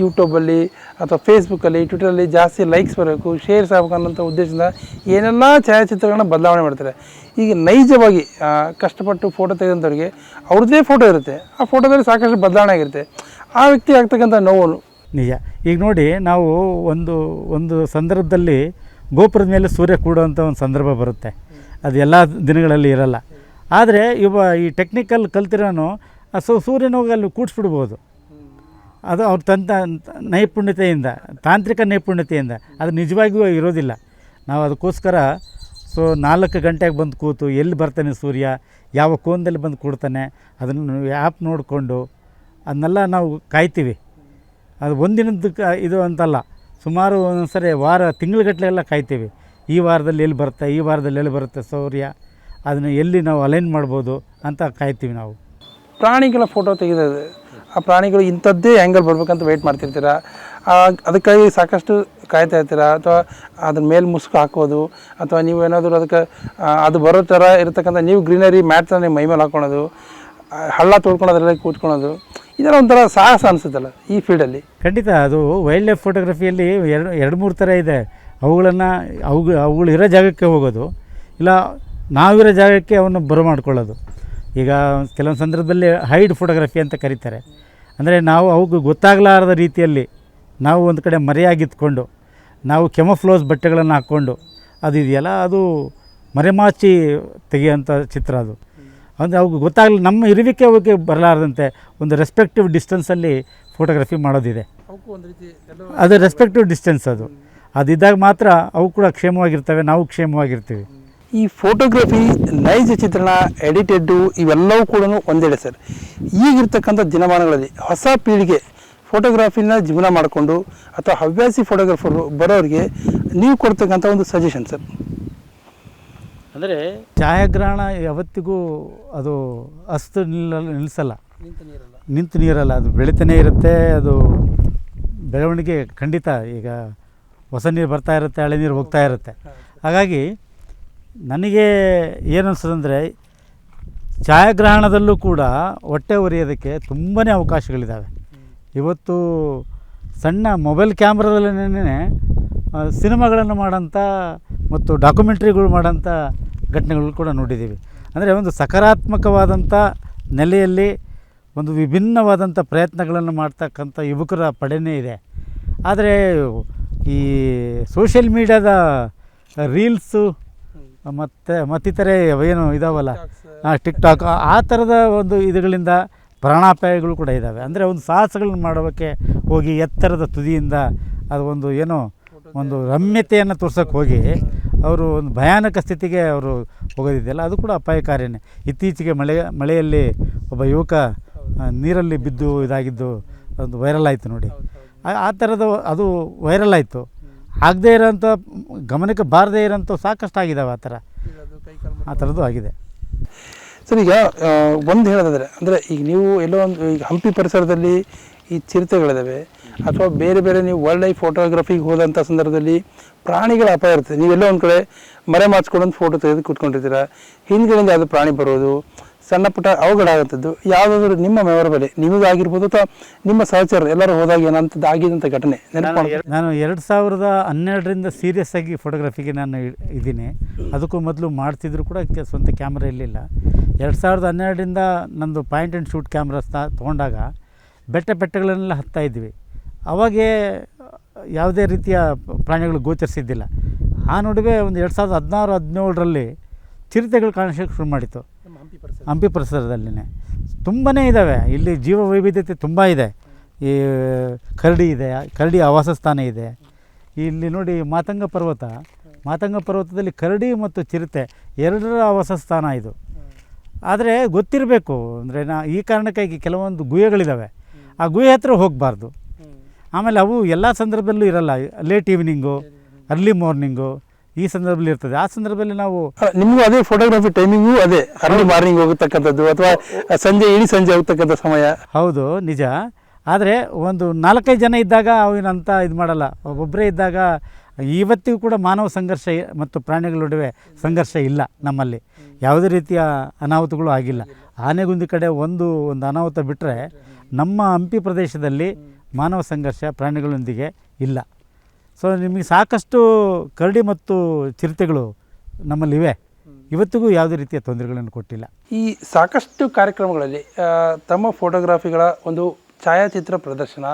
ಯೂಟ್ಯೂಬಲ್ಲಿ ಅಥವಾ ಫೇಸ್ಬುಕ್ಕಲ್ಲಿ ಟ್ವಿಟರಲ್ಲಿ ಜಾಸ್ತಿ ಲೈಕ್ಸ್ ಬರಬೇಕು ಶೇರ್ಸ್ ಆಗಬೇಕು ಅನ್ನೋಂಥ ಉದ್ದೇಶದಿಂದ ಏನೆಲ್ಲ ಛಾಯಾಚಿತ್ರಗಳನ್ನ ಬದಲಾವಣೆ ಮಾಡ್ತಾರೆ. ಈಗ ನೈಜವಾಗಿ ಕಷ್ಟಪಟ್ಟು ಫೋಟೋ ತೆಗೆದಂಥವ್ರಿಗೆ ಅವ್ರದ್ದೇ ಫೋಟೋ ಇರುತ್ತೆ. ಆ ಫೋಟೋದಲ್ಲಿ ಸಾಕಷ್ಟು ಬದಲಾವಣೆ ಆಗಿರುತ್ತೆ. ಆ ವ್ಯಕ್ತಿ ಆಗ್ತಕ್ಕಂಥ ನೋವು ನಿಜ. ಈಗ ನೋಡಿ ನಾವು ಒಂದು ಒಂದು ಸಂದರ್ಭದಲ್ಲಿ ಗೋಪುರದ ಮೇಲೆ ಸೂರ್ಯ ಕೂಡುವಂಥ ಒಂದು ಸಂದರ್ಭ ಬರುತ್ತೆ. ಅದು ಎಲ್ಲ ದಿನಗಳಲ್ಲಿ ಇರಲ್ಲ. ಆದರೆ ಇವ ಈ ಟೆಕ್ನಿಕಲ್ ಕಲ್ತಿರೋನು ಸೊ, ಸೂರ್ಯನ ಹೋಗಿ ಅಲ್ಲಿ ಕೂಡಿಸ್ಬಿಡ್ಬೋದು. ಅದು ಅವ್ರ ತಂತ, ನೈಪುಣ್ಯತೆಯಿಂದ, ತಾಂತ್ರಿಕ ನೈಪುಣ್ಯತೆಯಿಂದ. ಅದು ನಿಜವಾಗಿಯೂ ಇರೋದಿಲ್ಲ. ನಾವು ಅದಕ್ಕೋಸ್ಕರ ಸೊ, ನಾಲ್ಕು ಗಂಟೆಗೆ ಬಂದು ಕೂತು ಎಲ್ಲಿ ಬರ್ತಾನೆ ಸೂರ್ಯ, ಯಾವ ಕೋನದಲ್ಲಿ ಬಂದು ಕೂಡ್ತಾನೆ, ಅದನ್ನು ಆ್ಯಪ್ ನೋಡಿಕೊಂಡು, ಅದನ್ನೆಲ್ಲ ನಾವು ಕಾಯ್ತೀವಿ. ಅದು ಒಂದಿನದಕ್ಕೆ ಇದು ಅಂತಲ್ಲ. ಸುಮಾರು ಒಂದೊಂದ್ಸರಿ ವಾರ ತಿಂಗಳುಗಟ್ಟಲೆ ಎಲ್ಲ ಕಾಯ್ತೀವಿ. ಈ ವಾರದಲ್ಲಿ ಎಲ್ಲಿ ಬರುತ್ತೆ ಈ ವಾರದಲ್ಲಿ ಎಲ್ಲಿ ಬರುತ್ತೆ ಸೌರ್ಯ ಅದನ್ನು ಎಲ್ಲಿ ನಾವು ಅಲೈನ್ ಮಾಡ್ಬೋದು ಅಂತ ಕಾಯ್ತೀವಿ ನಾವು. ಪ್ರಾಣಿಗಳ ಫೋಟೋ ತೆಗೆದ ಆ ಪ್ರಾಣಿಗಳು ಇಂಥದ್ದೇ ಆ್ಯಂಗಲ್ ಬರ್ಬೇಕಂತ ವೆಯ್ಟ್ ಮಾಡ್ತಿರ್ತೀರಾ? ಅದಕ್ಕಾಗಿ ಸಾಕಷ್ಟು ಕಾಯ್ತಾ ಇರ್ತೀರಾ? ಅಥವಾ ಅದ್ರ ಮೇಲೆ ಮುಸುಕು ಹಾಕೋದು ಅಥವಾ ನೀವು ಏನಾದರೂ ಅದಕ್ಕೆ ಅದು ಬರೋ ಥರ ಇರತಕ್ಕಂಥ ನೀವು ಗ್ರೀನರಿ ಮ್ಯಾಟ್ ಮೈ ಮೇಲೆ ಹಾಕೊಳೋದು ಆ, ಹಳ್ಳ ತೊಳ್ಕೊಂಡು ಕೂತ್ಕೊಳೋದು ಇದೆಲ್ಲ ಒಂಥರ ಸಾಹಸ ಅನಿಸುತ್ತಲ್ಲ ಈ ಫೀಲ್ಡಲ್ಲಿ ಖಂಡಿತ, ಅದು ವೈಲ್ಡ್ ಲೈಫ್ ಫೋಟೋಗ್ರಫಿಯಲ್ಲಿ ಎರಡು ಎರಡು, ಮೂರು ಥರ ಇದೆ. ಅವುಗಳನ್ನು ಅವು ಅವುಗಳು ಇರೋ ಜಾಗಕ್ಕೆ ಹೋಗೋದು, ಇಲ್ಲ ನಾವಿರೋ ಜಾಗಕ್ಕೆ ಅವನ್ನು ಬರಮಾಡ್ಕೊಳ್ಳೋದು ಈಗ ಕೆಲವೊಂದು ಸಂದರ್ಭದಲ್ಲಿ ಹೈಡ್ ಫೋಟೋಗ್ರಫಿ ಅಂತ ಕರೀತಾರೆ. ಅಂದರೆ ನಾವು ಅವಕ್ಕೆ ಗೊತ್ತಾಗಲಾರದ ರೀತಿಯಲ್ಲಿ ನಾವು ಒಂದು ಕಡೆ ಮರೆಯಾಗಿತ್ಕೊಂಡು ನಾವು ಕೆಮಫ್ಲೋಸ್ ಬಟ್ಟೆಗಳನ್ನು ಹಾಕ್ಕೊಂಡು, ಅದು ಇದೆಯಲ್ಲ, ಅದು ಮರೆಮಾಚಿ ತೆಗೆಯುವಂಥ ಚಿತ್ರ ಅದು. ಅಂದರೆ ಅವ್ರಿಗೆ ಗೊತ್ತಾಗಲಿ ನಮ್ಮ ಇರುವಿಕೆ ಅವಕ್ಕೆ ಬರಲಾರದಂತೆ ಒಂದು ರೆಸ್ಪೆಕ್ಟಿವ್ ಡಿಸ್ಟೆನ್ಸಲ್ಲಿ ಫೋಟೋಗ್ರಫಿ ಮಾಡೋದಿದೆ. ಅದು ರೆಸ್ಪೆಕ್ಟಿವ್ ಡಿಸ್ಟೆನ್ಸ್ ಅದು. ಅದಿದ್ದಾಗ ಮಾತ್ರ ಅವು ಕೂಡ ಕ್ಷೇಮವಾಗಿರ್ತವೆ ನಾವು ಕ್ಷೇಮವಾಗಿರ್ತೀವಿ. ಈ ಫೋಟೋಗ್ರಫಿ ನೈಜ ಚಿತ್ರಣ ಎಡಿಟೆಡ್ಡು ಇವೆಲ್ಲವೂ ಕೂಡ ಒಂದೆಡೆ ಸರ್. ಈಗಿರ್ತಕ್ಕಂಥ ದಿನಮಾನಗಳಲ್ಲಿ ಹೊಸ ಪೀಳಿಗೆ ಫೋಟೋಗ್ರಫಿನ ಜೀವನ ಮಾಡಿಕೊಂಡು ಅಥವಾ ಹವ್ಯಾಸಿ ಫೋಟೋಗ್ರಾಫರ್ ಬರೋರಿಗೆ ನೀವು ಕೊಡ್ತಕ್ಕಂಥ ಒಂದು ಸಜೆಷನ್ ಸರ್. ಅಂದರೆ ಛಾಯಾಗ್ರಹಣ ಯಾವತ್ತಿಗೂ ಅದು ಅಸ್ತು ನಿಲ್ಲ ನಿಲ್ಲಿಸಲ್ಲ ನಿಂತು ನೀರಲ್ಲ. ಅದು ಬೆಳಿತಾನೇ ಇರುತ್ತೆ ಅದು ಬೆಳವಣಿಗೆ ಖಂಡಿತ ಈಗ ಹೊಸ ನೀರು ಬರ್ತಾ ಇರುತ್ತೆ ಹಳೆ ನೀರು ಹೋಗ್ತಾ ಇರುತ್ತೆ. ಹಾಗಾಗಿ ನನಗೆ ಏನು ಅನಿಸ್ತದಂದರೆ ಛಾಯಾಗ್ರಹಣದಲ್ಲೂ ಕೂಡ ಹೊಟ್ಟೆ ಒರಿಯೋದಕ್ಕೆ ತುಂಬಾ ಅವಕಾಶಗಳಿದ್ದಾವೆ ಇವತ್ತು ಸಣ್ಣ ಮೊಬೈಲ್ ಕ್ಯಾಮ್ರಾದಲ್ಲೇ ಸಿನಿಮಾಗಳನ್ನು ಮಾಡೋಂಥ ಮತ್ತು ಡಾಕ್ಯುಮೆಂಟ್ರಿಗಳು ಮಾಡೋಂಥ ಘಟನೆಗಳು ಕೂಡ ನೋಡಿದ್ದೀವಿ. ಅಂದರೆ ಒಂದು ಸಕಾರಾತ್ಮಕವಾದಂಥ ನೆಲೆಯಲ್ಲಿ ಒಂದು ವಿಭಿನ್ನವಾದಂಥ ಪ್ರಯತ್ನಗಳನ್ನು ಮಾಡ್ತಕ್ಕಂಥ ಯುವಕರ ಪಡೆನೇ ಇದೆ. ಆದರೆ ಈ ಸೋಷಿಯಲ್ ಮೀಡ್ಯಾದ ರೀಲ್ಸು ಮತ್ತು ಮತ್ತಿತರೆ ಏನು ಇದಾವಲ್ಲ ಟಿಕ್ ಟಾಕ್ ಆ ಥರದ ಒಂದು ಇದುಗಳಿಂದ ಪ್ರಾಣಾಪಾಯಗಳು ಕೂಡ ಇದ್ದಾವೆ ಅಂದರೆ ಒಂದು ಸಾಹಸಗಳನ್ನ ಮಾಡೋಕ್ಕೆ ಹೋಗಿ ಎತ್ತರದ ತುದಿಯಿಂದ ಅದು ಒಂದು ಏನೋ ಒಂದು ರಮ್ಯತೆಯನ್ನು ತೋರ್ಸೋಕ್ಕೆ ಹೋಗಿ ಅವರು ಒಂದು ಭಯಾನಕ ಸ್ಥಿತಿಗೆ ಅವರು ಹೋಗೋದಿದೆಯಲ್ಲ, ಅದು ಕೂಡ ಅಪಾಯಕಾರಿಯೇ ಇತ್ತೀಚೆಗೆ ಮಳೆ, ಮಳೆಯಲ್ಲಿ ಒಬ್ಬ ಯುವಕ ನೀರಲ್ಲಿ ಬಿದ್ದು ಇದಾಗಿದ್ದು ಒಂದು ವೈರಲ್ ಆಯಿತು ನೋಡಿ. ಆ- ಥರದ ಅದು ವೈರಲ್ ಆಯಿತು. ಆಗದೇ ಇರೋಂಥ ಗಮನಕ್ಕೆ ಬಾರದೇ ಇರೋಂಥ ಸಾಕಷ್ಟು ಆಗಿದ್ದಾವೆ ಆ ಥರ. ಆ ಥರದ್ದು ಆಗಿದೆ. ಸರ್, ಈಗ ಒಂದು ಹೇಳೋದಾದರೆ, ಅಂದರೆ ಈಗ ನೀವು ಎಲ್ಲೋ ಒಂದು, ಈಗ ಹಂಪಿ ಪರಿಸರದಲ್ಲಿ ಈ ಚಿರತೆಗಳಿದ್ದಾವೆ ಅಥವಾ ಬೇರೆ ಬೇರೆ ನೀವು ವೈಲ್ಡ್ ಲೈಫ್ ಫೋಟೋಗ್ರಫಿಗೆ ಹೋದಂಥ ಸಂದರ್ಭದಲ್ಲಿ ಪ್ರಾಣಿಗಳ ಅಪಾಯ ಇರ್ತದೆ ನೀವೆಲ್ಲೋ ಒಂದು ಕಡೆ ಮರೆ ಮಾಚ್ಕೊಂಡು ಫೋಟೋ ತೆಗೆದು ಕೂತ್ಕೊಂಡಿರ್ತೀರ ಹಿಂದ್ಗಡೆಯಿಂದ ಯಾವುದು ಪ್ರಾಣಿ ಬರೋದು, ಸಣ್ಣ ಪುಟ್ಟ ಅವಘಡ ಯಾವುದಾದ್ರೂ ನಿಮ್ಮ ಮೆಮೊರಬಲಿ ನಿಮಗಾಗಿರ್ಬೋದು ಅಥವಾ ನಿಮ್ಮ ಸಹಚರ ಎಲ್ಲರೂ ಹೋದಾಗ ಏನಂತದ್ದು ಆಗಿದಂಥ ಘಟನೆ ನಾನು ಎರಡು ಸಾವಿರದ ಹನ್ನೆರಡರಿಂದ ಸೀರಿಯಸ್ ಆಗಿ ಫೋಟೋಗ್ರಫಿಗೆ ನಾನು ಇದ್ದೀನಿ. ಅದಕ್ಕೂ ಮೊದಲು ಮಾಡ್ತಿದ್ರು ಕೂಡ ಸ್ವಂತ ಕ್ಯಾಮ್ರಾ ಇರಲಿಲ್ಲ. ಎರಡು ಸಾವಿರದ ಹನ್ನೆರಡರಿಂದ ನಂದು ಪಾಯಿಂಟ್ ಆ್ಯಂಡ್ ಶೂಟ್ ಕ್ಯಾಮ್ರಾ ತೊಗೊಂಡಾಗ ಬೆಟ್ಟ ಬೆಟ್ಟಗಳನ್ನೆಲ್ಲ ಹತ್ತಾ ಇದ್ವಿ. ಅವಾಗೇ ಯಾವುದೇ ರೀತಿಯ ಪ್ರಾಣಿಗಳು ಗೋಚರಿಸಿದ್ದಿಲ್ಲ. ಆ ನಡುವೆ ಒಂದು ಎರಡು ಸಾವಿರದ ಹದಿನಾರು ಹದಿನೇಳರಲ್ಲಿ ಚಿರತೆಗಳು ಕಾಣಿಸೋಕ್ಕೆ ಶುರು ಮಾಡಿತ್ತು. ಹಂಪಿ ಪರಿಸರದಲ್ಲಿನೇ. ತುಂಬಾ ಇದ್ದಾವೆ ಇಲ್ಲಿ ಜೀವ ವೈವಿಧ್ಯತೆ ತುಂಬ ಇದೆ. ಈ ಕರಡಿ ಇದೆ ಕರಡಿ ಆವಾಸ ಸ್ಥಾನ ಇದೆ. ಇಲ್ಲಿ ನೋಡಿ ಮಾತಂಗ ಪರ್ವತ. ಮಾತಂಗ ಪರ್ವತದಲ್ಲಿ ಕರಡಿ ಮತ್ತು ಚಿರತೆ ಎರಡರ ಆವಾಸ ಸ್ಥಾನ ಇದು. ಆದರೆ ಗೊತ್ತಿರಬೇಕು. ಅಂದರೆ ನಾ ಈ ಕಾರಣಕ್ಕಾಗಿ ಕೆಲವೊಂದು ಗುಹೆಗಳಿದ್ದಾವೆ ಆ ಗುಹೆ ಹತ್ರ ಹೋಗಬಾರ್ದು. ಆಮೇಲೆ ಅವು ಎಲ್ಲ ಸಂದರ್ಭದಲ್ಲೂ ಇರಲ್ಲ. ಲೇಟ್ ಈವ್ನಿಂಗು ಅರ್ಲಿ ಮಾರ್ನಿಂಗು ಈ ಸಂದರ್ಭದಲ್ಲಿ ಇರ್ತದೆ. ಆ ಸಂದರ್ಭದಲ್ಲಿ ನಾವು ನಿಮಗೂ ಅದೇ ಫೋಟೋಗ್ರಫಿ ಟೈಮಿಂಗು ಅದೇ. ಅರ್ಲಿ ಮಾರ್ನಿಂಗ್ ಹೋಗತಕ್ಕಂಥದ್ದು ಅಥವಾ ಸಂಜೆ ಇಡೀ ಸಂಜೆ ಹೋಗ್ತಕ್ಕಂಥ ಸಮಯ. ಹೌದು ನಿಜ. ಆದರೆ ಒಂದು ನಾಲ್ಕೈದು ಜನ ಇದ್ದಾಗ ಅವಿನಂತ ಇದು ಮಾಡಲ್ಲ. ಒಬ್ಬೊಬ್ಬರೇ ಇದ್ದಾಗ ಇವತ್ತಿಗೂ ಕೂಡ ಮಾನವ ಸಂಘರ್ಷ ಮತ್ತು ಪ್ರಾಣಿಗಳ ನಡುವೆ ಸಂಘರ್ಷ ಇಲ್ಲ ನಮ್ಮಲ್ಲಿ. ಯಾವುದೇ ರೀತಿಯ ಅನಾಹುತಗಳು ಆಗಿಲ್ಲ. ಆನೆಗುಂದಿ ಕಡೆ ಒಂದು ಒಂದು ಅನಾಹುತ ಬಿಟ್ಟರೆ ನಮ್ಮ ಹಂಪಿ ಪ್ರದೇಶದಲ್ಲಿ ಮಾನವ ಸಂಘರ್ಷ ಪ್ರಾಣಿಗಳೊಂದಿಗೆ ಇಲ್ಲ. ಸೊ ನಿಮಗೆ ಸಾಕಷ್ಟು ಕರಡಿ ಮತ್ತು ಚಿರತೆಗಳು ನಮ್ಮಲ್ಲಿವೆ. ಇವತ್ತಿಗೂ ಯಾವುದೇ ರೀತಿಯ ತೊಂದರೆಗಳನ್ನು ಕೊಟ್ಟಿಲ್ಲ. ಈ ಸಾಕಷ್ಟು ಕಾರ್ಯಕ್ರಮಗಳಲ್ಲಿ ತಮ್ಮ ಫೋಟೋಗ್ರಾಫಿಗಳ ಒಂದು ಛಾಯಾಚಿತ್ರ ಪ್ರದರ್ಶನ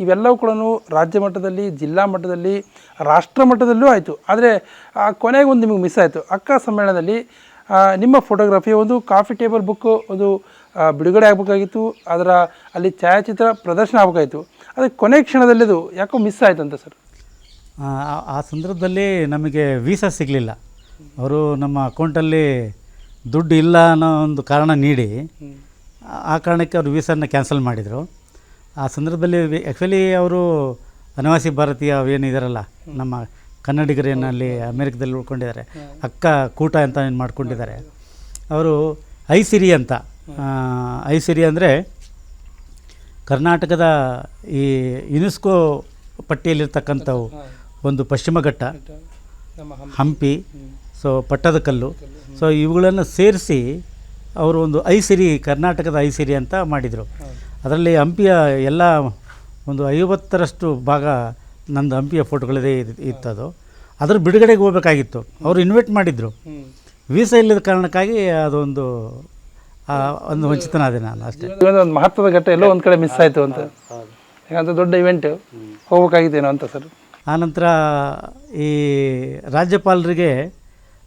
ಇವೆಲ್ಲವೂ ಕೂಡ ರಾಜ್ಯ ಮಟ್ಟದಲ್ಲಿ ಜಿಲ್ಲಾ ಮಟ್ಟದಲ್ಲಿ ರಾಷ್ಟ್ರ ಮಟ್ಟದಲ್ಲೂ ಆಯಿತು. ಆದರೆ ಕೊನೆಗೆ ಒಂದು ನಿಮಗೆ ಮಿಸ್ ಆಯಿತು. ಅಕ್ಕ ಸಮ್ಮೇಳನದಲ್ಲಿ ನಿಮ್ಮ ಫೋಟೋಗ್ರಫಿ ಒಂದು ಕಾಫಿ ಟೇಬಲ್ ಬುಕ್ಕು ಒಂದು ಆ, ಬಿಡುಗಡೆ ಆಗಬೇಕಾಗಿತ್ತು. ಅದರ ಅಲ್ಲಿ ಛಾಯಾಚಿತ್ರ ಪ್ರದರ್ಶನ ಆಗಬೇಕಾಗಿತ್ತು. ಅದಕ್ಕೆ ಕೊನೆ ಕ್ಷಣದಲ್ಲಿ ಅದು ಯಾಕೋ ಮಿಸ್ ಆಯ್ತು ಅಂತ ಸರ್. ಆ ಸಂದರ್ಭದಲ್ಲಿ ನಮಗೆ ವೀಸಾ ಸಿಗಲಿಲ್ಲ. ಅವರು ನಮ್ಮ ಅಕೌಂಟಲ್ಲಿ ದುಡ್ಡು ಇಲ್ಲ ಅನ್ನೋ ಒಂದು ಕಾರಣ ನೀಡಿ ಆ- ಕಾರಣಕ್ಕೆ ಅವರು ವೀಸಾನ ಕ್ಯಾನ್ಸಲ್ ಮಾಡಿದರು. ಆ ಸಂದರ್ಭದಲ್ಲಿ ಆ್ಯಕ್ಚುಲಿ ಅವರು ಅನಿವಾಸಿ ಭಾರತೀಯ ಏನಿದಾರಲ್ಲ ನಮ್ಮ ಕನ್ನಡಿಗರೇನಲ್ಲಿ ಅಮೇರಿಕದಲ್ಲಿ ಉಳ್ಕೊಂಡಿದ್ದಾರೆ. ಅಕ್ಕ ಕೂಟ ಅಂತ ಏನು ಮಾಡ್ಕೊಂಡಿದ್ದಾರೆ. ಅವರು ಐಸಿರಿ ಅಂತ ಆ, ಐಸಿರಿ ಅಂದರೆ ಕರ್ನಾಟಕದ ಈ ಯುನೆಸ್ಕೋ ಪಟ್ಟಿಯಲ್ಲಿರ್ತಕ್ಕಂಥವು ಒಂದು ಪಶ್ಚಿಮ ಘಟ್ಟ ಹಂಪಿ ಸೊ ಪಟ್ಟದಕಲ್ಲು ಸೊ ಇವುಗಳನ್ನು ಸೇರಿಸಿ ಅವರು ಒಂದು ಐಸಿರಿ ಕರ್ನಾಟಕದ ಐಸಿರಿ ಅಂತ ಮಾಡಿದರು. ಅದರಲ್ಲಿ ಹಂಪಿಯ ಎಲ್ಲ ಒಂದು ಐವತ್ತರಷ್ಟು ಭಾಗ ನಂದು ಹಂಪಿಯ ಫೋಟೋಗಳದೇ ಇದ್- ಇತ್ತದು. ಅದ್ರ ಬಿಡುಗಡೆಗೆ ಹೋಗಬೇಕಾಗಿತ್ತು. ಅವರು ಇನ್ವೈಟ್ ಮಾಡಿದರು. ವೀಸಾ ಇಲ್ಲದ ಕಾರಣಕ್ಕಾಗಿ ಅದೊಂದು ಒಂದು ವಂಚಿತನಾದೆ ನಾನು ಅಷ್ಟೇ. ಒಂದು ಮಹತ್ವದ ಘಟ್ಟ ಎಲ್ಲೋ ಒಂದು ಕಡೆ ಮಿಸ್ ಆಯಿತು ಅಂತ. ಯಾಕಂದ್ರೆ ದೊಡ್ಡ ಇವೆಂಟ್ ಹೋಗಬೇಕಾಗಿದ್ದೇನೋ ಅಂತ ಸರ್. ಆನಂತರ ಈ ರಾಜ್ಯಪಾಲರಿಗೆ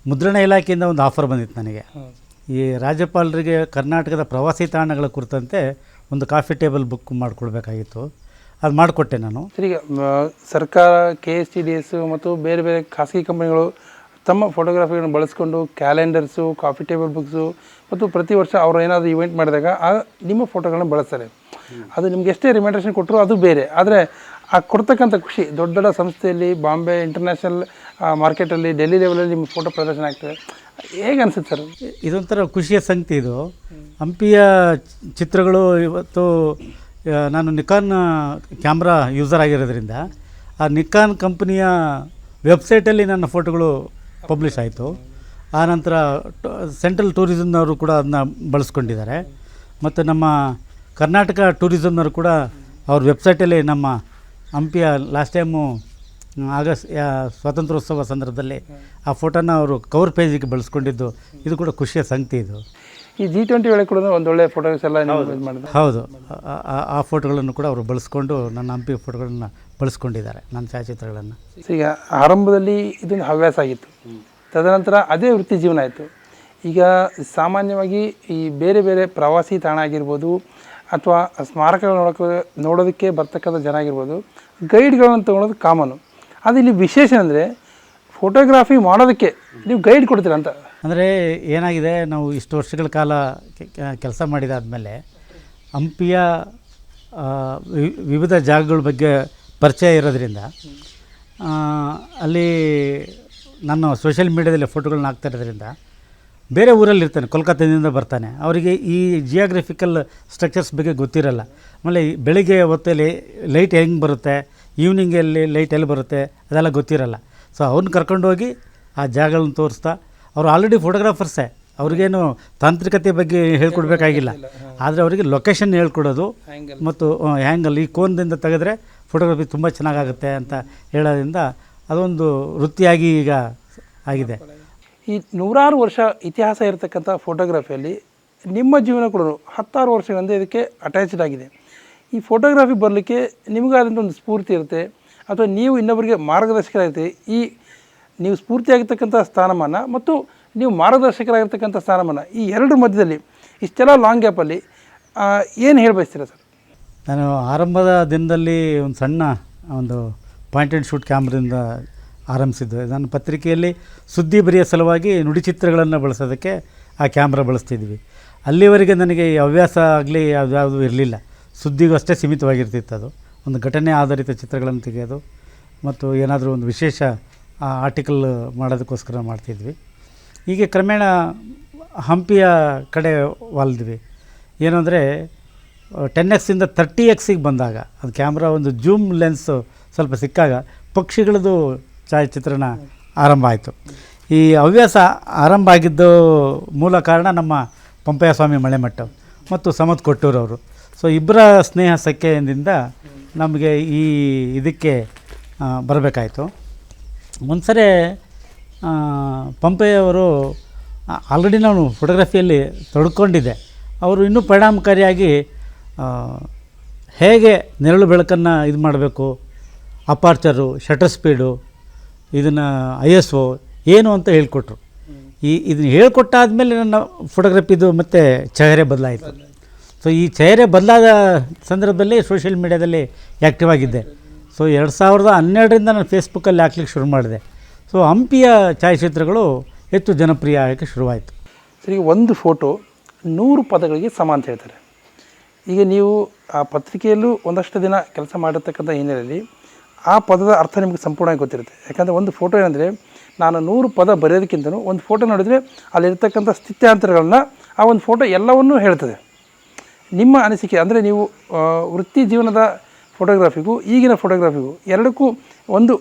ಮುದ್ರಣ ಇಲಾಖೆಯಿಂದ ಒಂದು ಆಫರ್ ಬಂದಿತ್ತು ನನಗೆ. ಈ ರಾಜ್ಯಪಾಲರಿಗೆ ಕರ್ನಾಟಕದ ಪ್ರವಾಸಿ ತಾಣಗಳ ಕುರಿತಂತೆ ಒಂದು ಕಾಫಿ ಟೇಬಲ್ ಬುಕ್ ಮಾಡಿಕೊಡ್ಬೇಕಾಗಿತ್ತು. ಅದು ಮಾಡಿಕೊಟ್ಟೆ ನಾನು. ಸರ್ ಈಗ ಸರ್ಕಾರ K S T D S ಮತ್ತು ಬೇರೆ ಬೇರೆ ಖಾಸಗಿ ಕಂಪನಿಗಳು ತಮ್ಮ ಫೋಟೋಗ್ರಾಫಿಗಳನ್ನು ಬಳಸ್ಕೊಂಡು ಕ್ಯಾಲೆಂಡರ್ಸು ಕಾಫಿ ಟೇಬಲ್ ಬುಕ್ಸು ಮತ್ತು ಪ್ರತಿ ವರ್ಷ ಅವರು ಏನಾದರೂ ಇವೆಂಟ್ ಮಾಡಿದಾಗ ಆ ನಿಮ್ಮ ಫೋಟೋಗಳನ್ನ ಬಳಸ್ತಾರೆ. ಅದು ನಿಮ್ಗೆ ಎಷ್ಟೇ ರಿಮೆಂಡೇಷನ್ ಕೊಟ್ಟರು ಅದು ಬೇರೆ. ಆದರೆ ಆ ಕೊಡ್ತಕ್ಕಂಥ ಖುಷಿ ದೊಡ್ಡ ದೊಡ್ಡ ಸಂಸ್ಥೆಯಲ್ಲಿ ಬಾಂಬೆ ಇಂಟರ್ನ್ಯಾಷನಲ್ ಮಾರ್ಕೆಟಲ್ಲಿ ಡೆಲ್ಲಿ ಲೆವೆಲಲ್ಲಿ ನಿಮ್ಮ ಫೋಟೋ ಪ್ರದರ್ಶನ ಆಗ್ತದೆ. ಹೇಗೆ ಅನಿಸುತ್ತೆ ಸರ್? ಇದೊಂಥರ ಖುಷಿಯ ಸಂಗತಿ ಇದು. ಹಂಪಿಯ ಚಿತ್ರಗಳು ಇವತ್ತು ನಾನು ನಿಕಾನ್ ಕ್ಯಾಮ್ರಾ ಯೂಸರ್ ಆಗಿರೋದ್ರಿಂದ ಆ ನಿಕಾನ್ ಕಂಪ್ನಿಯ ವೆಬ್ಸೈಟಲ್ಲಿ ನನ್ನ ಫೋಟೋಗಳು ಪಬ್ಲಿಷ್ ಆಯಿತು. ಆನಂತರ ಸೆಂಟ್ರಲ್ ಟೂರಿಸಮ್ನವರು ಕೂಡ ಅದನ್ನ ಬಳಸ್ಕೊಂಡಿದ್ದಾರೆ. ಮತ್ತು ನಮ್ಮ ಕರ್ನಾಟಕ ಟೂರಿಸಮ್ನವರು ಕೂಡ ಅವ್ರ ವೆಬ್ಸೈಟಲ್ಲಿ ನಮ್ಮ ಹಂಪಿಯ ಲಾಸ್ಟ್ ಟೈಮು ಆಗಸ್ಟ್ ಯಾ- ಸ್ವಾತಂತ್ರ್ಯೋತ್ಸವ ಸಂದರ್ಭದಲ್ಲಿ ಆ ಫೋಟೋನ ಅವರು ಕವರ್ ಪೇಜಿಗೆ ಬಳಸ್ಕೊಂಡಿದ್ದು. ಇದು ಕೂಡ ಖುಷಿಯ ಸಂಗತಿ ಇದು. ಈ ಜಿ ಟ್ವೆಂಟಿ ವೇಳೆ ಕೂಡ ಒಂದೊಳ್ಳೆ ಫೋಟೋಸ್ ಎಲ್ಲ ಹೌದು. ಆ ಫೋಟೋಗಳನ್ನು ಕೂಡ ಅವರು ಬಳಸ್ಕೊಂಡು ನನ್ನ ಹಂಪಿ ಫೋಟೋಗಳನ್ನು ಬಳಸ್ಕೊಂಡಿದ್ದಾರೆ ನನ್ನ ಛಾಯಾಚಿತ್ರಗಳನ್ನು. ಈಗ ಆರಂಭದಲ್ಲಿ ಇದೊಂದು ಹವ್ಯಾಸ ಆಗಿತ್ತು. ತದನಂತರ ಅದೇ ವೃತ್ತಿ ಜೀವನ ಆಯಿತು. ಈಗ ಸಾಮಾನ್ಯವಾಗಿ ಈ ಬೇರೆ ಬೇರೆ ಪ್ರವಾಸಿ ತಾಣ ಆಗಿರ್ಬೋದು ಅಥವಾ ಸ್ಮಾರಕಗಳು ನೋಡೋಕೆ ನೋಡೋದಕ್ಕೆ ಬರ್ತಕ್ಕಂಥ ಜನ ಆಗಿರ್ಬೋದು ಗೈಡ್ಗಳನ್ನು ತೊಗೊಳೋದು ಕಾಮನು. ಅದು ಇಲ್ಲಿ ವಿಶೇಷ ಅಂದರೆ ಫೋಟೋಗ್ರಾಫಿ ಮಾಡೋದಕ್ಕೆ ನೀವು ಗೈಡ್ ಕೊಡ್ತೀರ ಅಂತ? ಅಂದರೆ ಏನಾಗಿದೆ ನಾವು ಇಷ್ಟು ವರ್ಷಗಳ ಕಾಲ ಕೆಲಸ ಮಾಡಿದಾದಮೇಲೆ ಹಂಪಿಯ ವಿವಿಧ ಜಾಗಗಳ ಬಗ್ಗೆ ಪರಿಚಯ ಇರೋದ್ರಿಂದ ಅಲ್ಲಿ ನಾನು ಸೋಷಿಯಲ್ ಮೀಡ್ಯಾದಲ್ಲಿ ಫೋಟೋಗಳನ್ನ ಹಾಕ್ತಾ ಇರೋದ್ರಿಂದ ಬೇರೆ ಊರಲ್ಲಿ ಇರ್ತಾನೆ ಕೋಲ್ಕತ್ತಾದಿಂದ ಬರ್ತಾನೆ. ಅವರಿಗೆ ಈ ಜಿಯೋಗ್ರಫಿಕಲ್ ಸ್ಟ್ರಕ್ಚರ್ಸ್ ಬಗ್ಗೆ ಗೊತ್ತಿರಲ್ಲ. ಆಮೇಲೆ ಬೆಳಿಗ್ಗೆ ಹೊತ್ತಲ್ಲಿ ಲೈಟ್ ಹೆಂಗೆ ಬರುತ್ತೆ ಈವ್ನಿಂಗಲ್ಲಿ ಲೈಟ್ ಎಲ್ಲಿ ಬರುತ್ತೆ ಅದೆಲ್ಲ ಗೊತ್ತಿರಲ್ಲ. ಸೊ ಅವ್ರನ್ನ ಕರ್ಕೊಂಡೋಗಿ ಆ ಜಾಗಗಳನ್ನ ತೋರಿಸ್ತಾ ಅವರು ಆಲ್ರೆಡಿ ಫೋಟೋಗ್ರಾಫರ್ಸೇ ಅವ್ರಿಗೇನು ತಾಂತ್ರಿಕತೆ ಬಗ್ಗೆ ಹೇಳ್ಕೊಡ್ಬೇಕಾಗಿಲ್ಲ. ಆದರೆ ಅವರಿಗೆ ಲೊಕೇಶನ್ ಹೇಳ್ಕೊಡೋದು ಮತ್ತು ಹ್ಯಾಂಗಲ್ ಈ ಕೋನ್ದಿಂದ ತೆಗೆದ್ರೆ ಫೋಟೋಗ್ರಫಿ ತುಂಬ ಚೆನ್ನಾಗಾಗುತ್ತೆ ಅಂತ ಹೇಳೋದ್ರಿಂದ ಅದೊಂದು ವೃತ್ತಿಯಾಗಿ ಈಗ ಆಗಿದೆ. ಈ ನೂರಾರು ವರ್ಷ ಇತಿಹಾಸ ಇರತಕ್ಕಂಥ ಫೋಟೋಗ್ರಫಿಯಲ್ಲಿ ನಿಮ್ಮ ಜೀವನ ಕೂಡ ಹತ್ತಾರು ವರ್ಷಗಳಿಂದ ಇದಕ್ಕೆ ಅಟ್ಯಾಚ್ಡ್ ಆಗಿದೆ. ಈ ಫೋಟೋಗ್ರಫಿ ಬರಲಿಕ್ಕೆ ನಿಮಗಾದಂಥ ಒಂದು ಸ್ಫೂರ್ತಿ ಇರುತ್ತೆ, ಅಥವಾ ನೀವು ಇನ್ನೊಬ್ಬರಿಗೆ ಮಾರ್ಗದರ್ಶಕರಾಗಿರ್ತೀರಿ. ಈ ನೀವು ಸ್ಫೂರ್ತಿಯಾಗಿರ್ತಕ್ಕಂಥ ಸ್ಥಾನಮಾನ ಮತ್ತು ನೀವು ಮಾರ್ಗದರ್ಶಕರಾಗಿರ್ತಕ್ಕಂಥ ಸ್ಥಾನಮಾನ ಈ ಎರಡು ಮಧ್ಯದಲ್ಲಿ ಇಷ್ಟೆಲ್ಲ ಲಾಂಗ್ ಗ್ಯಾಪಲ್ಲಿ ಏನು ಹೇಳಬಯಸ್ತೀರಾ ಸರ್? ನಾನು ಆರಂಭದ ದಿನದಲ್ಲಿ ಒಂದು ಸಣ್ಣ ಒಂದು ಪಾಯಿಂಟ್ ಆ್ಯಂಡ್ ಶೂಟ್ ಕ್ಯಾಮ್ರಿಂದ ಆರಂಭಿಸಿದ್ದು. ನಾನು ಪತ್ರಿಕೆಯಲ್ಲಿ ಸುದ್ದಿ ಬರೆಯೋ ಸಲುವಾಗಿ ನುಡಿಚಿತ್ರಗಳನ್ನು ಬಳಸೋದಕ್ಕೆ ಆ ಕ್ಯಾಮ್ರಾ ಬಳಸ್ತಿದ್ವಿ. ಅಲ್ಲಿವರೆಗೆ ನನಗೆ ಈ ಹವ್ಯಾಸ ಆಗಲಿ ಯಾವ್ದು ಇರಲಿಲ್ಲ. ಸುದ್ದಿಗೂ ಅಷ್ಟೇ ಸೀಮಿತವಾಗಿರ್ತಿತ್ತು ಅದು. ಒಂದು ಘಟನೆ ಆಧಾರಿತ ಚಿತ್ರಗಳನ್ನು ತೆಗೆಯೋದು ಮತ್ತು ಏನಾದರೂ ಒಂದು ವಿಶೇಷ ಆರ್ಟಿಕಲ್ ಮಾಡೋದಕ್ಕೋಸ್ಕರ ಮಾಡ್ತಿದ್ವಿ. ಹೀಗೆ ಕ್ರಮೇಣ ಹಂಪಿಯ ಕಡೆ ವಾಲ್ದ್ವಿ. ಏನಂದರೆ ಟೆನ್ ಎಕ್ಸಿಂದ ತರ್ಟಿ ಎಕ್ಸಿಗೆ ಬಂದಾಗ, ಅದು ಕ್ಯಾಮ್ರಾ ಒಂದು ಜೂಮ್ ಲೆನ್ಸು ಸ್ವಲ್ಪ ಸಿಕ್ಕಾಗ ಪಕ್ಷಿಗಳದ್ದು ಛಾಯಾಚಿತ್ರಣ ಆರಂಭ ಆಯಿತು. ಈ ಹವ್ಯಾಸ ಆರಂಭ ಆಗಿದ್ದು ಮೂಲ ಕಾರಣ ನಮ್ಮ ಪಂಪಯ್ಯ ಸ್ವಾಮಿ ಮಳೆಮಠ ಮತ್ತು ಸಮತ್ ಕೊಟ್ಟೂರವರು ಸೊ ಇಬ್ಬರ ಸ್ನೇಹ ಸಖ್ಯದಿಂದ ನಮಗೆ ಈ ಇದಕ್ಕೆ ಬರಬೇಕಾಯಿತು. ಒಂದು ಸರಿ ಪಂಪೆಯವರು ಆಲ್ರೆಡಿ ನಾನು ಫೋಟೋಗ್ರಫಿಯಲ್ಲಿ ತೊಡ್ಕೊಂಡಿದ್ದೆ. ಅವರು ಇನ್ನೂ ಪರಿಣಾಮಕಾರಿಯಾಗಿ ಹೇಗೆ ನೆರಳು ಬೆಳಕನ್ನು ಇದು ಮಾಡಬೇಕು, ಅಪಾರ್ಚರು ಶಟರ್ ಸ್ಪೀಡು ಇದನ್ನು ಐ ಎಸ್ ಒ ಏನು ಅಂತ ಹೇಳಿಕೊಟ್ರು. ಈ ಇದನ್ನು ಹೇಳ್ಕೊಟ್ಟಾದ್ಮೇಲೆ ನನ್ನ ಫೋಟೋಗ್ರಫಿದು ಮತ್ತು ಚಹರೆ ಬದಲಾಯಿತು. ಸೊ ಈ ಚಹರೆ ಬದಲಾದ ಸಂದರ್ಭದಲ್ಲಿ ಸೋಷಿಯಲ್ ಮೀಡ್ಯಾದಲ್ಲಿ ಆ್ಯಕ್ಟಿವ್ ಆಗಿದ್ದೆ. ಸೊ ಎರಡು ಸಾವಿರದ ಹನ್ನೆರಡರಿಂದ ನಾನು ಫೇಸ್ಬುಕ್ಕಲ್ಲಿ ಹಾಕ್ಲಿಕ್ಕೆ ಶುರು ಮಾಡಿದೆ. ಸೊ ಹಂಪಿಯ ಛಾಯಾಚಿತ್ರಗಳು ಹೆಚ್ಚು ಜನಪ್ರಿಯ ಆಗಕ್ಕೆ ಶುರುವಾಯಿತು. ಸರಿ ಒಂದು ಫೋಟೋ ನೂರು ಪದಗಳಿಗೆ ಸಮ ಅಂತ ಹೇಳ್ತಾರೆ. ಈಗ ನೀವು ಆ ಪತ್ರಿಕೆಯಲ್ಲೂ ಒಂದಷ್ಟು ದಿನ ಕೆಲಸ ಮಾಡಿರ್ತಕ್ಕಂಥ ಹಿನ್ನೆಲೆಯಲ್ಲಿ ಆ ಪದದ ಅರ್ಥ ನಿಮಗೆ ಸಂಪೂರ್ಣವಾಗಿ ಗೊತ್ತಿರುತ್ತೆ. ಯಾಕಂದರೆ ಒಂದು ಫೋಟೋ ಏನಂದರೆ ನಾನು ನೂರು ಪದ ಬರೆಯೋದಕ್ಕಿಂತಲೂ ಒಂದು ಫೋಟೋ ನೋಡಿದರೆ ಅಲ್ಲಿರ್ತಕ್ಕಂಥ ಸ್ಥಿತ್ಯಾಂತರಗಳನ್ನ ಆ ಒಂದು ಫೋಟೋ ಎಲ್ಲವನ್ನೂ ಹೇಳ್ತದೆ. ನಿಮ್ಮ ಅನಿಸಿಕೆ, ಅಂದರೆ ನೀವು ವೃತ್ತಿ ಜೀವನದ ಫೋಟೋಗ್ರಾಫಿಗೂ, ಈಗಿನ ಫೋಟೋಗ್ರಾಫಿಗೂ ಎರಡಕ್ಕೂ ಒಂದು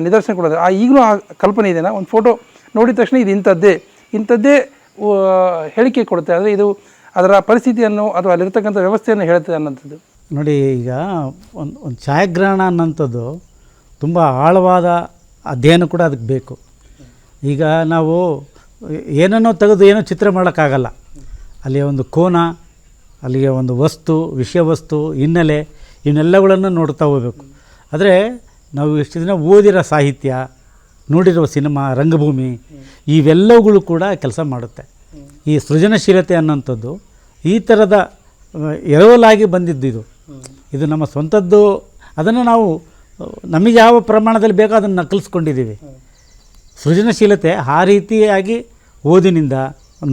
ನಿದರ್ಶನ ಕೊಡೋದು. ಆ, ಈಗಲೂ ಆ ಕಲ್ಪನೆ ಇದೆಯಾ ಒಂದು ಫೋಟೋ ನೋಡಿದ ತಕ್ಷಣ ಇದು ಇಂಥದ್ದೇ ಇಂಥದ್ದೇ ಹೇಳಿಕೆ ಕೊಡುತ್ತೆ. ಅಂದರೆ ಇದು ಅದರ ಪರಿಸ್ಥಿತಿಯನ್ನು ಅಥವಾ ಅಲ್ಲಿರ್ತಕ್ಕಂಥ ವ್ಯವಸ್ಥೆಯನ್ನು ಹೇಳ್ತದೆ ಅನ್ನೋಂಥದ್ದು ನೋಡಿ, ಈಗ ಒಂದು ಒಂದು ಛಾಯಾಗ್ರಹಣ ಅನ್ನೋಂಥದ್ದು ತುಂಬ ಆಳವಾದ ಅಧ್ಯಯನ ಕೂಡ ಅದಕ್ಕೆ ಬೇಕು. ಈಗ ನಾವು ಏನನ್ನೋ ತೆಗೆದು ಏನೋ ಚಿತ್ರ ಮಾಡೋಕ್ಕಾಗಲ್ಲ. ಅಲ್ಲಿಯ ಒಂದು ಕೋನ, ಅಲ್ಲಿಯ ಒಂದು ವಸ್ತು, ವಿಷಯ ವಸ್ತು, ಹಿನ್ನೆಲೆ ಇವನ್ನೆಲ್ಲಗಳನ್ನು ನೋಡ್ತಾ ಹೋಗಬೇಕು. ಆದರೆ ನಾವು ಎಷ್ಟು ದಿನ ಓದಿರೋ ಸಾಹಿತ್ಯ, ನೋಡಿರೋ ಸಿನಿಮಾ, ರಂಗಭೂಮಿ, ಇವೆಲ್ಲವುಗಳು ಕೂಡ ಕೆಲಸ ಮಾಡುತ್ತೆ. ಈ ಸೃಜನಶೀಲತೆ ಅನ್ನೋಂಥದ್ದು ಈ ಥರದ ಎರವಲಾಗಿ ಬಂದಿದ್ದು ಇದು. ಇದು ನಮ್ಮ ಸ್ವಂತದ್ದು ಅದನ್ನು ನಾವು ನಮಗೆ ಯಾವ ಪ್ರಮಾಣದಲ್ಲಿ ಬೇಕೋ ಅದನ್ನು ನಕಲಿಸ್ಕೊಂಡಿದ್ದೀವಿ. ಸೃಜನಶೀಲತೆ ಆ ರೀತಿಯಾಗಿ ಓದಿನಿಂದ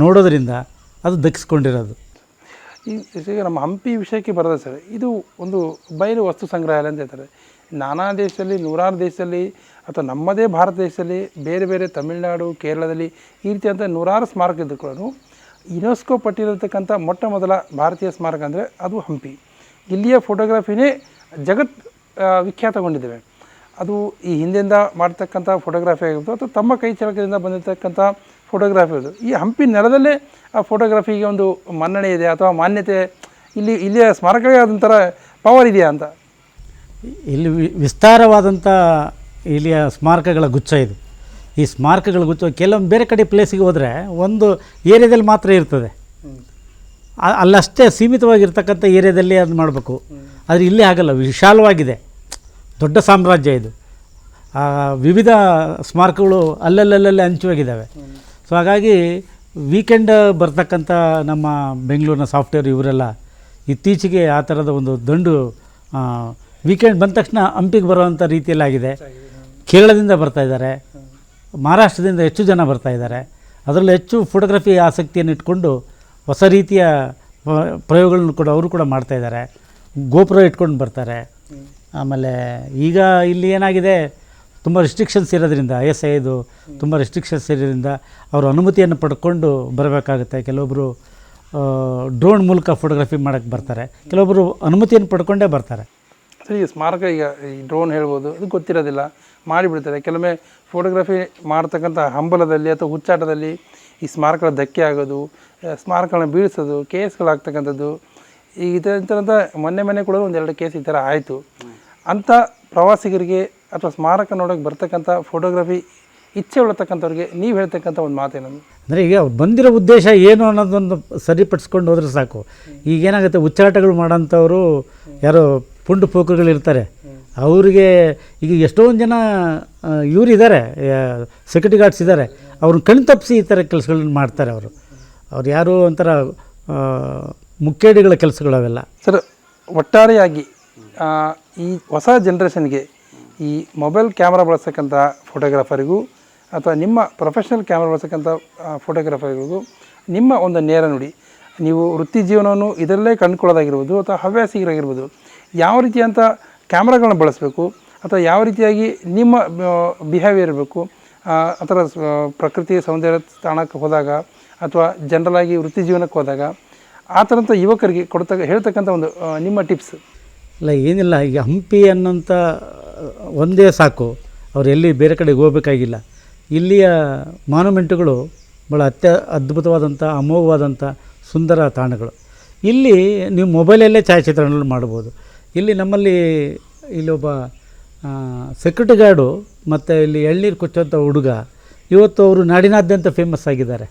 ನೋಡೋದರಿಂದ ಅದು ದಕ್ಕಿಸ್ಕೊಂಡಿರೋದು. ಈ ಈಗ ನಮ್ಮ ಹಂಪಿ ವಿಷಯಕ್ಕೆ ಬರೋದ ಸರ್ ಇದು ಒಂದು ಬಯಲು ವಸ್ತು ಸಂಗ್ರಹಾಲಯ ಅಂತ ಹೇಳ್ತಾರೆ. ನಾನಾ ದೇಶದಲ್ಲಿ ನೂರಾರು ದೇಶದಲ್ಲಿ ಅಥವಾ ನಮ್ಮದೇ ಭಾರತ ದೇಶದಲ್ಲಿ ಬೇರೆ ಬೇರೆ ತಮಿಳುನಾಡು, ಕೇರಳದಲ್ಲಿ ಈ ರೀತಿಯಾದಂಥ ನೂರಾರು ಸ್ಮಾರಕ ಕೂಡ ಯುನೆಸ್ಕೋ ಪಟ್ಟಿರತಕ್ಕಂಥ ಮೊಟ್ಟ ಮೊದಲ ಭಾರತೀಯ ಸ್ಮಾರಕ ಅಂದರೆ ಅದು ಹಂಪಿ. ಇಲ್ಲಿಯ ಫೋಟೋಗ್ರಫಿನೇ ಜಗತ್ ವಿಖ್ಯಾತಗೊಂಡಿದ್ದೇವೆ. ಅದು ಈ ಹಿಂದೆಯಿಂದ ಮಾಡ್ತಕ್ಕಂಥ ಫೋಟೋಗ್ರಾಫಿ ಆಗಿರ್ಬೋದು ಅಥವಾ ತಮ್ಮ ಕೈ ಚಳಕದಿಂದ ಬಂದಿರತಕ್ಕಂಥ ಫೋಟೋಗ್ರಾಫಿ ಇರ್ಬೋದು ಈ ಹಂಪಿ ನೆಲದಲ್ಲೇ ಆ ಫೋಟೋಗ್ರಫಿಗೆ ಒಂದು ಮನ್ನಣೆ ಇದೆ ಅಥವಾ ಮಾನ್ಯತೆ ಇಲ್ಲಿ, ಇಲ್ಲಿಯ ಸ್ಮಾರಕವೇ ಅದೊಂಥರ ಪವರ್ ಇದೆಯಾ ಅಂತ? ಇಲ್ಲಿ ವಿಸ್ತಾರವಾದಂಥ ಇಲ್ಲಿಯ ಸ್ಮಾರಕಗಳ ಗುಚ್ಛ ಇದು. ಈ ಸ್ಮಾರಕಗಳ ಗುಚ್ಛ ಕೆಲವೊಂದು ಬೇರೆ ಕಡೆ ಪ್ಲೇಸಿಗೆ ಹೋದರೆ ಒಂದು ಏರಿಯಾದಲ್ಲಿ ಮಾತ್ರ ಇರ್ತದೆ. ಅಲ್ಲಷ್ಟೇ ಸೀಮಿತವಾಗಿರ್ತಕ್ಕಂಥ ಏರಿಯಾದಲ್ಲಿ ಅದು ಮಾಡಬೇಕು. ಆದರೆ ಇಲ್ಲಿ ಆಗಲ್ಲ ವಿಶಾಲವಾಗಿದೆ. ದೊಡ್ಡ ಸಾಮ್ರಾಜ್ಯ ಇದು. ವಿವಿಧ ಸ್ಮಾರಕಗಳು ಅಲ್ಲಲ್ಲಲ್ಲೇ ಹಂಚುವಾಗಿದ್ದಾವೆ ಸೊ ಹಾಗಾಗಿ ವೀಕೆಂಡ್ ಬರ್ತಕ್ಕಂಥ ನಮ್ಮ ಬೆಂಗಳೂರಿನ ಸಾಫ್ಟ್ವೇರ್ ಇವರೆಲ್ಲ ಇತ್ತೀಚೆಗೆ ಆ ಥರದ ಒಂದು ದಂಡು ವೀಕೆಂಡ್ ಬಂದ ತಕ್ಷಣ ಹಂಪಿಗೆ ಬರುವಂಥ ರೀತಿಯಲ್ಲಿ ಆಗಿದೆ ಕೇರಳದಿಂದ ಬರ್ತಾ ಇದ್ದಾರೆ, ಮಹಾರಾಷ್ಟ್ರದಿಂದ ಹೆಚ್ಚು ಜನ ಬರ್ತಾ ಇದ್ದಾರೆ. ಅದರಲ್ಲೂ ಹೆಚ್ಚು ಫೋಟೋಗ್ರಫಿ ಆಸಕ್ತಿಯನ್ನು ಇಟ್ಕೊಂಡು ಹೊಸ ರೀತಿಯ ಪ್ರಯೋಗಗಳನ್ನು ಕೂಡ ಅವರು ಕೂಡ ಮಾಡ್ತಾ ಇದ್ದಾರೆ. ಗೋಪುರ ಇಟ್ಕೊಂಡು ಬರ್ತಾರೆ. ಆಮೇಲೆ ಈಗ ಇಲ್ಲಿ ಏನಾಗಿದೆ, ತುಂಬ ರಿಸ್ಟ್ರಿಕ್ಷನ್ಸ್ ಇರೋದ್ರಿಂದ, ಐ ಎಸ್ ಐದು ತುಂಬ ರಿಸ್ಟ್ರಿಕ್ಷನ್ಸ್ ಇರೋದ್ರಿಂದ ಅವರು ಅನುಮತಿಯನ್ನು ಪಡ್ಕೊಂಡು ಬರಬೇಕಾಗುತ್ತೆ. ಕೆಲವೊಬ್ಬರು ಡ್ರೋನ್ ಮೂಲಕ ಫೋಟೋಗ್ರಫಿ ಮಾಡೋಕ್ಕೆ ಬರ್ತಾರೆ. ಕೆಲವೊಬ್ಬರು ಅನುಮತಿಯನ್ನು ಪಡ್ಕೊಂಡೇ ಬರ್ತಾರೆ. ಸರಿ ಈಗ ಸ್ಮಾರಕ ಈಗ ಈ ಡ್ರೋನ್ ಹೇಳ್ಬೋದು ಅದು ಗೊತ್ತಿರೋದಿಲ್ಲ ಮಾಡಿಬಿಡ್ತಾರೆ. ಕೆಲವೊಮ್ಮೆ ಫೋಟೋಗ್ರಫಿ ಮಾಡ್ತಕ್ಕಂಥ ಹಂಬಲದಲ್ಲಿ ಅಥವಾ ಹುಚ್ಚಾಟದಲ್ಲಿ ಈ ಸ್ಮಾರಕಗಳ ಧಕ್ಕೆ ಆಗೋದು ಸ್ಮಾರಕಗಳನ್ನ ಬೀಳಿಸೋದು ಕೇಸ್ಗಳಾಗ್ತಕ್ಕಂಥದ್ದು ಈ ಈ ಥರ ಮೊನ್ನೆ ಮೊನ್ನೆ ಕೂಡ ಒಂದೆರಡು ಕೇಸ್ ಈ ಥರ ಆಯಿತು. ಅಂಥ ಪ್ರವಾಸಿಗರಿಗೆ ಅಥವಾ ಸ್ಮಾರಕ ನೋಡೋಕ್ಕೆ ಬರ್ತಕ್ಕಂಥ ಫೋಟೋಗ್ರಫಿ ಇಚ್ಛೆ ಉಳ್ಳತಕ್ಕಂಥವ್ರಿಗೆ ನೀವು ಹೇಳ್ತಕ್ಕಂಥ ಒಂದು ಮಾತೇನ ಅಂದರೆ ಈಗ ಅವ್ರು ಬಂದಿರೋ ಉದ್ದೇಶ ಏನು ಅನ್ನೋದೊಂದು ಸರಿಪಡಿಸ್ಕೊಂಡು ಹೋದ್ರೆ ಸಾಕು. ಈಗೇನಾಗುತ್ತೆ ಉಚ್ಚಾಟಗಳು ಮಾಡೋಂಥವ್ರು ಯಾರೋ ಪುಂಡು ಪೋಕರುಗಳು ಇರ್ತಾರೆ. ಅವರಿಗೆ ಈಗ ಎಷ್ಟೊಂದು ಜನ ಇವ್ರು ಇದ್ದಾರೆ ಸೆಕ್ಯೂರಿಟಿ ಗಾರ್ಡ್ಸ್ ಇದ್ದಾರೆ ಅವ್ರನ್ನ ಕಣ್ ತಪ್ಪಿಸಿ ಈ ಥರ ಕೆಲಸಗಳನ್ನ ಮಾಡ್ತಾರೆ ಅವರು. ಅವ್ರು ಯಾರು ಒಂಥರ ಮುಖ್ಯಡಿಗಳ ಮುಕ್ಕೇಡಿಗಳ ಕೆಲಸಗಳು ಅವೆಲ್ಲ. ಸರ್ ಒಟ್ಟಾರೆಯಾಗಿ ಈ ಹೊಸ ಜನ್ರೇಷನ್ಗೆ ಈ ಮೊಬೈಲ್ ಕ್ಯಾಮ್ರಾ ಬಳಸ್ತಕ್ಕಂಥ ಫೋಟೋಗ್ರಾಫರಿಗೂ ಅಥವಾ ನಿಮ್ಮ ಪ್ರೊಫೆಷ್ನಲ್ ಕ್ಯಾಮ್ರಾ ಬಳಸ್ತಕ್ಕಂಥ ಆಗಿರ್ಬೋದು ನಿಮ್ಮ ಒಂದು ನೇರ ನುಡಿ. ನೀವು ವೃತ್ತಿ ಜೀವನವನ್ನು ಇದರಲ್ಲೇ ಕಂಡುಕೊಳ್ಳೋದಾಗಿರ್ಬೋದು ಅಥವಾ ಹವ್ಯಾಸಿಗರಾಗಿರ್ಬೋದು. ಯಾವ ರೀತಿಯಂಥ ಕ್ಯಾಮ್ರಾಗಳನ್ನ ಬಳಸಬೇಕು? ಅಥವಾ ಯಾವ ರೀತಿಯಾಗಿ ನಿಮ್ಮ ಬಿಹೇವಿಯರ್ ಇರಬೇಕು? ಆ ಥರ ಪ್ರಕೃತಿ ಸೌಂದರ್ಯ ತಾಣಕ್ಕೆ ಹೋದಾಗ ಅಥವಾ ಜನರಲಾಗಿ ವೃತ್ತಿ ಜೀವನಕ್ಕೆ ಹೋದಾಗ ಆ ಥರಂಥ ಯುವಕರಿಗೆ ಕೊಡ್ತಕ್ಕ, ಹೇಳ್ತಕ್ಕಂಥ ಒಂದು ನಿಮ್ಮ ಟಿಪ್ಸ್ ಇಲ್ಲ, ಏನಿಲ್ಲ, ಈಗ ಹಂಪಿ ಅನ್ನೋಂಥ ಒಂದೇ ಸಾಕು. ಅವ್ರು ಎಲ್ಲಿ ಬೇರೆ ಕಡೆಗೆ ಹೋಗಬೇಕಾಗಿಲ್ಲ. ಇಲ್ಲಿಯ ಮಾನುಮೆಂಟುಗಳು ಭಾಳ ಅತ್ಯ ಅದ್ಭುತವಾದಂಥ ಅಮೋಘವಾದಂಥ ಸುಂದರ ತಾಣಗಳು. ಇಲ್ಲಿ ನೀವು ಮೊಬೈಲಲ್ಲೇ ಛಾಯಾಚಿತ್ರಣಗಳು ಮಾಡ್ಬೋದು. ಇಲ್ಲಿ ನಮ್ಮಲ್ಲಿ ಇಲ್ಲೊಬ್ಬ ಸೆಕ್ಯೂರಿಟಿ ಗಾರ್ಡು ಮತ್ತು ಇಲ್ಲಿ ಎಳ್ನೀರು ಕೊಚ್ಚೋಂಥ ಹುಡುಗ ಇವತ್ತು ಅವರು ನಾಡಿನಾದ್ಯಂತ ಫೇಮಸ್ ಆಗಿದ್ದಾರೆ.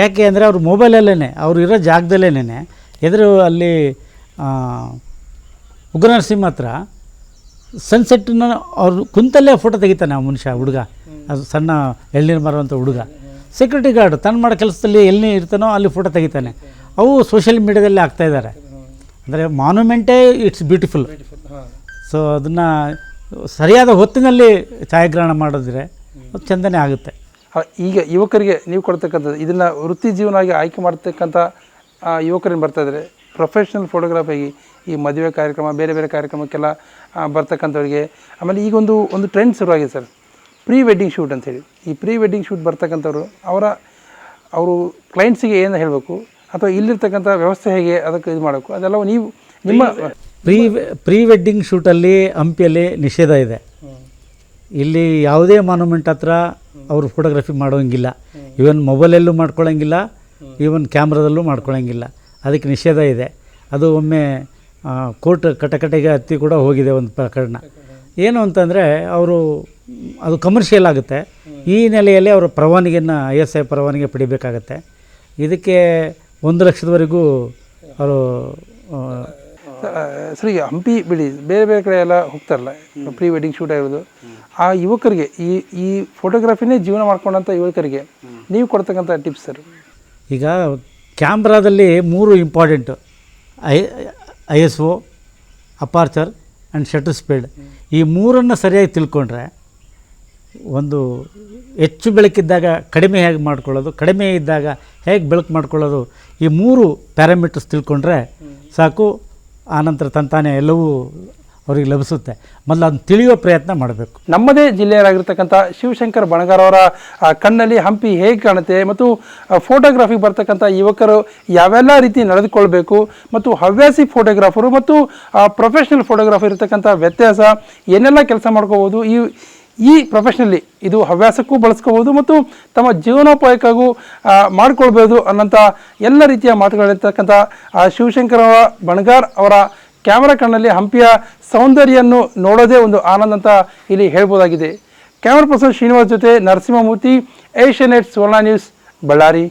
ಯಾಕೆ ಅಂದರೆ ಅವರು ಮೊಬೈಲಲ್ಲೇ ಅವರು ಇರೋ ಜಾಗದಲ್ಲೇನೆ ಎದುರು ಅಲ್ಲಿ ಉಗ್ರನರಸಿಂಹ ಹತ್ರ ಸನ್ಸೆಟ್ನ ಅವ್ರು ಕುಂತಲ್ಲೇ ಫೋಟೋ ತೆಗಿತಾನೆ ಆ ಮನುಷ್ಯ ಹುಡುಗ. ಅದು ಸಣ್ಣ ಎಳ್ನೀರು ಮಾರುವಂಥ ಹುಡುಗ. ಸೆಕ್ಯೂರಿಟಿ ಗಾರ್ಡ್ ತನ್ನ ಮಾಡೋ ಕೆಲಸದಲ್ಲಿ ಎಲ್ಲಿ ಇರ್ತಾನೋ ಅಲ್ಲಿ ಫೋಟೋ ತೆಗಿತಾನೆ. ಅವು ಸೋಷಿಯಲ್ ಮೀಡ್ಯಾದಲ್ಲಿ ಆಗ್ತಾ ಇದ್ದಾರೆ ಅಂದರೆ ಮಾನ್ಯುಮೆಂಟೇ ಇಟ್ಸ್ ಬ್ಯೂಟಿಫುಲ್ ಸೊ ಅದನ್ನು ಸರಿಯಾದ ಹೊತ್ತಿನಲ್ಲಿ ಛಾಯಾಗ್ರಹಣ ಮಾಡಿದ್ರೆ ಅದು ಚೆಂದನೇ ಆಗುತ್ತೆ. ಈಗ ಯುವಕರಿಗೆ ನೀವು ಕೊಡ್ತಕ್ಕಂಥದ್ದು ಇದನ್ನು ವೃತ್ತಿ ಜೀವನವಾಗಿ ಆಯ್ಕೆ ಮಾಡ್ತಕ್ಕಂಥ ಯುವಕರೇನು ಬರ್ತಾ ಇದ್ದಾರೆ ಪ್ರೊಫೆಷ್ನಲ್ ಫೋಟೋಗ್ರಾಫಿಗೆ ಈ ಮದುವೆ ಕಾರ್ಯಕ್ರಮ, ಬೇರೆ ಬೇರೆ ಕಾರ್ಯಕ್ರಮಕ್ಕೆಲ್ಲ ಬರ್ತಕ್ಕಂಥವ್ರಿಗೆ. ಆಮೇಲೆ ಈಗೊಂದು ಒಂದು ಟ್ರೆಂಡ್ ಶುರುವಾಗಿದೆ ಸರ್. ಪ್ರೀ ವೆಡ್ಡಿಂಗ್ ಶೂಟ್ ಅಂತೇಳಿ ಈ ಪ್ರೀ ವೆಡ್ಡಿಂಗ್ ಶೂಟ್ ಬರ್ತಕ್ಕಂಥವ್ರು, ಅವರ, ಅವರು ಕ್ಲೈಂಟ್ಸಿಗೆ ಏನು ಹೇಳಬೇಕು? ಅಥವಾ ಇಲ್ಲಿರ್ತಕ್ಕಂಥ ವ್ಯವಸ್ಥೆ ಹೇಗೆ ಅದಕ್ಕೆ ಇದು ಮಾಡಬೇಕು? ಅದೆಲ್ಲ ನೀವು, ನಿಮ್ಮ ಪ್ರೀ ಪ್ರೀ ವೆಡ್ಡಿಂಗ್ ಶೂಟಲ್ಲಿ ಹಂಪಿಯಲ್ಲಿ ನಿಷೇಧ ಇದೆ. ಇಲ್ಲಿ ಯಾವುದೇ ಮಾನ್ಯುಮೆಂಟ್ ಹತ್ರ ಅವರು ಫೋಟೋಗ್ರಫಿ ಮಾಡೋಂಗಿಲ್ಲ. ಈವನ್ ಮೊಬೈಲಲ್ಲೂ ಮಾಡ್ಕೊಳ್ಳೋಂಗಿಲ್ಲ. ಈವನ್ ಕ್ಯಾಮ್ರಾದಲ್ಲೂ ಮಾಡ್ಕೊಳ್ಳೋಂಗಿಲ್ಲ. ಅದಕ್ಕೆ ನಿಷೇಧ ಇದೆ. ಅದು ಒಮ್ಮೆ ಕೋರ್ಟ್ ಕಟಕಟೆಗೆ ಹತ್ತಿ ಕೂಡ ಹೋಗಿದೆ ಒಂದು ಪ್ರಕರಣ. ಏನು ಅಂತಂದರೆ ಅವರು ಅದು ಕಮರ್ಷಿಯಲ್ ಆಗುತ್ತೆ. ಈ ನೆಲೆಯಲ್ಲಿ ಅವರು ಪರವಾನಗಿಯನ್ನು ಐ ಎಸ್ ಐ ಪರವಾನಗಿ ಪಡಿಬೇಕಾಗತ್ತೆ. ಇದಕ್ಕೆ ಒಂದು ಲಕ್ಷದವರೆಗೂ ಅವರು ಸರಿ ಹಂಪಿ ಬಿಡಿ ಬೇರೆ ಬೇರೆ ಕಡೆ ಎಲ್ಲ ಹೋಗ್ತಾರಲ್ಲ ಪ್ರೀ ವೆಡ್ಡಿಂಗ್ ಶೂಟ್ ಆಗಿರೋದು. ಆ ಯುವಕರಿಗೆ ಈ ಈ ಫೋಟೋಗ್ರಫಿನೇ ಜೀವನ ಮಾಡ್ಕೊಂಡಂಥ ಯುವಕರಿಗೆ ನೀವು ಕೊಡ್ತಕ್ಕಂಥ ಟಿಪ್ಸ್ ಸರ್? ಈಗ ಕ್ಯಾಮ್ರಾದಲ್ಲಿ ಮೂರು important I I S O aperture and shutter speed ಈ ಮೂರನ್ನು ಸರಿಯಾಗಿ ತಿಳ್ಕೊಂಡ್ರೆ ಒಂದು ಹೆಚ್ಚು ಬೆಳಕಿದ್ದಾಗ ಕಡಿಮೆ ಹೇಗೆ ಮಾಡ್ಕೊಳ್ಳೋದು, ಕಡಿಮೆ ಇದ್ದಾಗ ಹೇಗೆ ಬೆಳಕು ಮಾಡ್ಕೊಳ್ಳೋದು, ಈ ಮೂರು ಪ್ಯಾರಾಮೀಟರ್ಸ್ ತಿಳ್ಕೊಂಡ್ರೆ ಸಾಕು. ಆನಂತರ ತಂತಾನೆ ಎಲ್ಲವೂ ಅವರಿಗೆ ಲಭಿಸುತ್ತೆ. ಮೊದಲು ಅದನ್ನು ತಿಳಿಯೋ ಪ್ರಯತ್ನ ಮಾಡಬೇಕು. ನಮ್ಮದೇ ಜಿಲ್ಲೆಯರಾಗಿರ್ತಕ್ಕಂಥ ಶಿವಶಂಕರ್ ಬಣಗಾರ್ ಅವರ ಕಣ್ಣಲ್ಲಿ ಹಂಪಿ ಹೇಗೆ ಕಾಣುತ್ತೆ ಮತ್ತು ಫೋಟೋಗ್ರಾಫಿಗೆ ಬರ್ತಕ್ಕಂಥ ಯುವಕರು ಯಾವೆಲ್ಲ ರೀತಿ ನಡೆದುಕೊಳ್ಬೇಕು ಮತ್ತು ಹವ್ಯಾಸಿ ಫೋಟೋಗ್ರಾಫರು ಮತ್ತು ಪ್ರೊಫೆಷ್ನಲ್ ಫೋಟೋಗ್ರಾಫರ್ ಇರ್ತಕ್ಕಂಥ ವ್ಯತ್ಯಾಸ ಏನೆಲ್ಲ ಕೆಲಸ ಮಾಡ್ಕೋಬೋದು, ಈ ಈ ಪ್ರೊಫೆಷ್ನಲ್ಲಿ ಇದು ಹವ್ಯಾಸಕ್ಕೂ ಬಳಸ್ಕೋಬೋದು ಮತ್ತು ತಮ್ಮ ಜೀವನೋಪಾಯಕ್ಕಾಗೂ ಮಾಡ್ಕೊಳ್ಬೋದು ಅನ್ನೋಂಥ ಎಲ್ಲ ರೀತಿಯ ಮಾತುಗಳಿರ್ತಕ್ಕಂಥ ಶಿವಶಂಕರ ಬಣಗಾರ್ ಅವರ ಕ್ಯಾಮರಾ ಕಣ್ಣಲ್ಲಿ ಹಂಪಿಯ ಸೌಂದರ್ಯನ್ನು ನೋಡೋದೇ ಒಂದು ಆನಂದ ಅಂತ ಇಲ್ಲಿ ಹೇಳ್ಬೋದಾಗಿದೆ. ಕ್ಯಾಮರಾ ಪರ್ಸನ್ ಶ್ರೀನಿವಾಸ್ ಜೊತೆ ನರಸಿಂಹಮೂರ್ತಿ ಏಷ್ಯನೆಟ್ ಸುವರ್ಣ ನ್ಯೂಸ್ ಬಳ್ಳಾರಿ.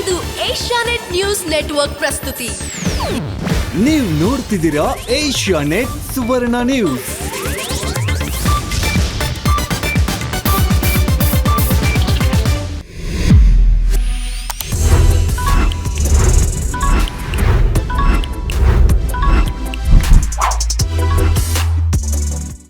ಇದು ಏಷ್ಯಾನೆಟ್ ನ್ಯೂಸ್ ನೆಟ್ವರ್ಕ್ ಪ್ರಸ್ತುತಿ. ನೀವು ನೋಡ್ತಿದ್ದೀರಾ ಏಷ್ಯಾ ನೆಟ್ ಸುವರ್ಣ ನ್ಯೂಸ್.